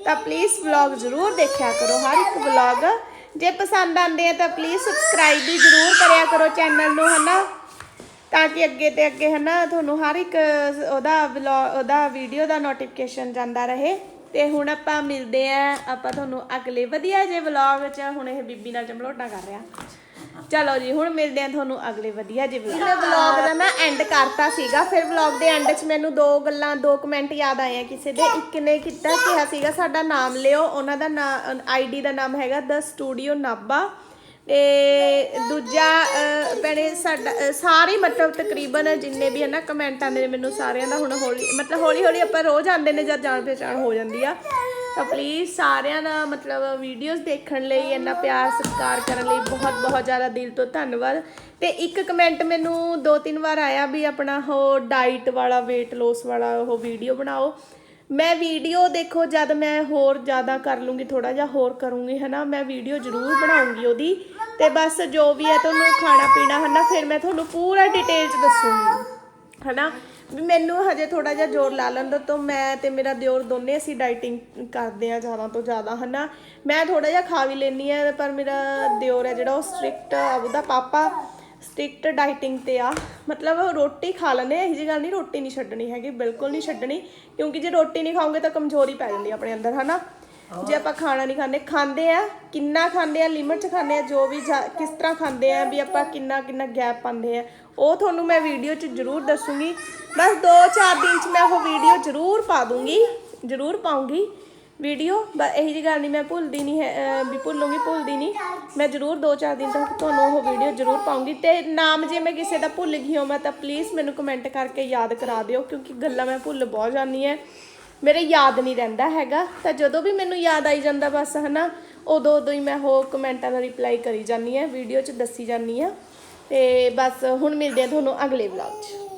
ਤਾਂ ਪਲੀਜ਼ ਵਲੌਗ ਜਰੂਰ ਦੇਖਿਆ ਕਰੋ, ਹਰ ਇੱਕ ਵਲੌਗ ਜੇ ਪਸੰਦ ਆਉਂਦੇ ਆ ਤਾਂ ਪਲੀਜ਼ ਸਬਸਕ੍ਰਾਈਬ ਵੀ ਜਰੂਰ ਕਰਿਆ ਕਰੋ ਚੈਨਲ ਨੂੰ, ਹਨਾ? ਤਾਂ ਕਿ ਅੱਗੇ ਤੇ ਅੱਗੇ, ਹਨਾ, ਤੁਹਾਨੂੰ ਹਰ ਇੱਕ ਉਹਦਾ ਵਲੌਗ ਉਹਦਾ ਵੀਡੀਓ ਦਾ ਨੋਟੀਫਿਕੇਸ਼ਨ ਜਾਂਦਾ ਰਹੇ। ਤੇ ਹੁਣ ਆਪਾਂ ਮਿਲਦੇ ਆਂ ਆਪਾਂ ਤੁਹਾਨੂੰ ਅਗਲੇ ਵਧੀਆ ਜੇ ਵਲੌਗ 'ਚ ਹੁਣ ਇਹ ਬੀਬੀ ਨਾਲ ਚਮਲੋਟਾ ਕਰ ਰਿਹਾ। ਚਲੋ ਜੀ ਹੁਣ ਮਿਲਦੇ ਆਂ ਤੁਹਾਨੂੰ ਅਗਲੇ ਵਧੀਆ ਜੇ ਵਲੌਗ ਮੈਂ ਵਲੌਗ ਦਾ ਨਾ ਐਂਡ ਕਰਤਾ ਸੀਗਾ ਫਿਰ ਵਲੌਗ ਦੇ ਐਂਡ 'ਚ ਮੈਨੂੰ ਦੋ ਗੱਲਾਂ ਦੋ ਕਮੈਂਟ ਯਾਦ ਆਏ ਆ ਕਿਸੇ ਦੇ ਇੱਕ ਨੇ ਕੀਤਾ ਕਿਹਾ ਸੀਗਾ ਸਾਡਾ ਨਾਮ ਲਿਓ। ਉਹਨਾਂ ਦਾ ਨਾਮ ਆਈਡੀ ਦਾ ਨਾਮ ਹੈਗਾ ਦ ਸਟੂਡੀਓ ਨਾਬਾ ਤੇ ਦੂਜਾ ਭੈਣੇ ਸਾਡਾ ਅਹ, ਸਾਰੇ ਮਤਲਬ ਤਕਰੀਬਨ ਜਿੰਨੇ ਵੀ ਹੈ ਨਾ ਕਮੈਂਟ ਆਉਂਦੇ ਨੇ ਮੈਨੂੰ ਸਾਰਿਆਂ ਦਾ ਹੁਣ ਹੌਲੀ ਮਤਲਬ ਹੌਲੀ ਹੌਲੀ ਆਪਾਂ ਰੋਜ਼ ਆਉਂਦੇ ਨੇ ਜਦ ਜਾਣ ਪਛਾਣ ਹੋ ਜਾਂਦੀ ਆ। ਤਾਂ ਪਲੀਜ਼ ਸਾਰਿਆਂ ਦਾ ਮਤਲਬ ਵੀਡੀਓਜ਼ ਦੇਖਣ ਲਈ ਇੰਨਾ ਪਿਆਰ ਸਤਿਕਾਰ ਕਰਨ ਲਈ ਬਹੁਤ ਬਹੁਤ ਜ਼ਿਆਦਾ ਦਿਲ ਤੋਂ ਧੰਨਵਾਦ। ਤੇ ਇੱਕ ਕਮੈਂਟ ਮੈਨੂੰ ਦੋ ਤਿੰਨ ਵਾਰ ਆਇਆ ਵੀ ਆਪਣਾ ਉਹ ਡਾਈਟ ਵਾਲਾ weight loss ਵਾਲਾ ਉਹ ਵੀਡੀਓ ਬਣਾਓ। ਮੈਂ ਵੀਡੀਓ ਦੇਖੋ ਜਦ ਮੈਂ ਹੋਰ ਜ਼ਿਆਦਾ ਕਰ ਲੂੰਗੀ ਥੋੜਾ ਜਿਹਾ ਹੋਰ ਕਰੂੰਗੀ ਹਨਾ ਮੈਂ ਵੀਡੀਓ ਜ਼ਰੂਰ ਬਣਾਉਂਗੀ ਉਹਦੀ। ਤੇ ਬਸ ਜੋ ਵੀ ਹੈ ਤੁਹਾਨੂੰ ਖਾਣਾ ਪੀਣਾ ਹਨਾ ਫਿਰ ਮੈਂ ਤੁਹਾਨੂੰ ਪੂਰਾ ਡਿਟੇਲ ਚ ਦੱਸੂੰਗੀ, ਹਨਾ? ਵੀ ਮੈਨੂੰ ਹਜੇ ਥੋੜਾ ਜਿਹਾ ਜ਼ੋਰ ਲਾ ਲੈਂਦਾ ਤੋਂ ਮੈਂ ਤੇ ਮੇਰਾ ਦਿਓਰ ਦੋਨੇ ਅਸੀਂ ਡਾਈਟਿੰਗ ਕਰਦੇ ਆ ਜ਼ਿਆਦਾ ਤੋਂ ਜ਼ਿਆਦਾ, ਹਨਾ? ਮੈਂ ਥੋੜਾ ਜਿਹਾ ਖਾ ਵੀ ਲੈਣੀ ਆ ਪਰ ਮੇਰਾ ਦਿਓਰ ਹੈ ਜਿਹੜਾ ਉਹ ਸਟ੍ਰਿਕਟ ਉਹਦਾ ਪਾਪਾ ਸਟ੍ਰਿਕਟ ਡਾਈਟਿੰਗ ਤੇ ਆ। ਮਤਲਬ ਰੋਟੀ ਖਾ ਲੈਂਦੇ ਇਹ ਜੀ ਗੱਲ ਨਹੀਂ, ਰੋਟੀ ਨਹੀਂ ਛੱਡਣੀ ਹੈਗੀ, ਬਿਲਕੁਲ ਨਹੀਂ ਛੱਡਣੀ, ਕਿਉਂਕਿ ਜੇ ਰੋਟੀ ਨਹੀਂ ਖਾਓਗੇ ਤਾਂ ਕਮਜ਼ੋਰੀ ਪੈ ਜਾਂਦੀ ਆਪਣੇ ਅੰਦਰ, ਹਨਾ? ਜੇ ਆਪਾਂ ਖਾਣਾ ਨਹੀਂ ਖਾਂਦੇ ਖਾਂਦੇ ਆ, ਕਿੰਨਾ ਖਾਂਦੇ ਆ ਲਿਮਟ ਚ ਖਾਂਦੇ ਆ, ਜੋ ਵੀ ਜਾ- ਕਿਸ ਤਰ੍ਹਾਂ ਖਾਂਦੇ ਆ, ਵੀ ਆਪਾਂ ਕਿੰਨਾ ਕਿੰਨਾ ਗੈਪ ਪਾਉਂਦੇ ਆ, ਉਹ ਤੁਹਾਨੂੰ ਮੈਂ ਵੀਡੀਓ ਚ ਜ਼ਰੂਰ ਦੱਸੂਗੀ। ਬਸ 2-4 ਦਿਨ ਚ ਮੈਂ ਉਹ ਵੀਡੀਓ ਜ਼ਰੂਰ ਪਾ ਦੂੰਗੀ, ਜ਼ਰੂਰ ਪਾਉਂਗੀ ਵੀਡੀਓ ਇਹੀ ਜੀ ਗੱਲ ਨਹੀਂ ਮੈਂ ਭੁੱਲਦੀ ਨਹੀਂ ਹੈ, ਅਹ, ਵੀ ਭੁੱਲੂਗੀ, ਭੁੱਲਦੀ ਨਹੀਂ ਮੈਂ ਜ਼ਰੂਰ 2-4 ਦਿਨ ਤੱਕ ਤੁਹਾਨੂੰ ਉਹ ਵੀਡੀਓ ਜ਼ਰੂਰ ਪਾਉਂਗੀ ਤੇ ਨਾਮ ਜੇ ਮੈਂ ਕਿਸੇ ਦਾ ਭੁੱਲ ਗਈ ਹੋਵਾਂ, ਤਾਂ ਪਲੀਜ਼ ਮੈਨੂੰ ਕਮੈਂਟ ਕਰਕੇ ਯਾਦ ਕਰਾ ਦਿਓ, ਕਿਉਂਕਿ ਗੱਲਾਂ ਮੈਂ ਭੁੱਲ ਬਹੁਤ ਜਾਂਦੀ ਹੈ। ਮੇਰੇ ਯਾਦ ਨਹੀਂ ਰਹਿੰਦਾ ਹੈਗਾ। ਤਾਂ ਜਦੋਂ ਵੀ ਮੈਨੂੰ ਯਾਦ ਆਈ ਜਾਂਦਾ ਬਸ, ਹਨਾ, ਉਦੋਂ ਉਦੋਂ ਹੀ ਮੈਂ ਉਹ ਕਮੈਂਟਾਂ ਦਾ ਰਿਪਲਾਈ ਕਰੀ ਜਾਂਦੀ ਹਾਂ ਵੀਡੀਓ 'ਚ ਦੱਸੀ ਜਾਂਦੀ ਹਾਂ। ਤੇ ਬਸ ਹੁਣ ਮਿਲਦੇ ਹਾਂ ਤੁਹਾਨੂੰ ਅਗਲੇ ਵਲੌਗ 'ਚ।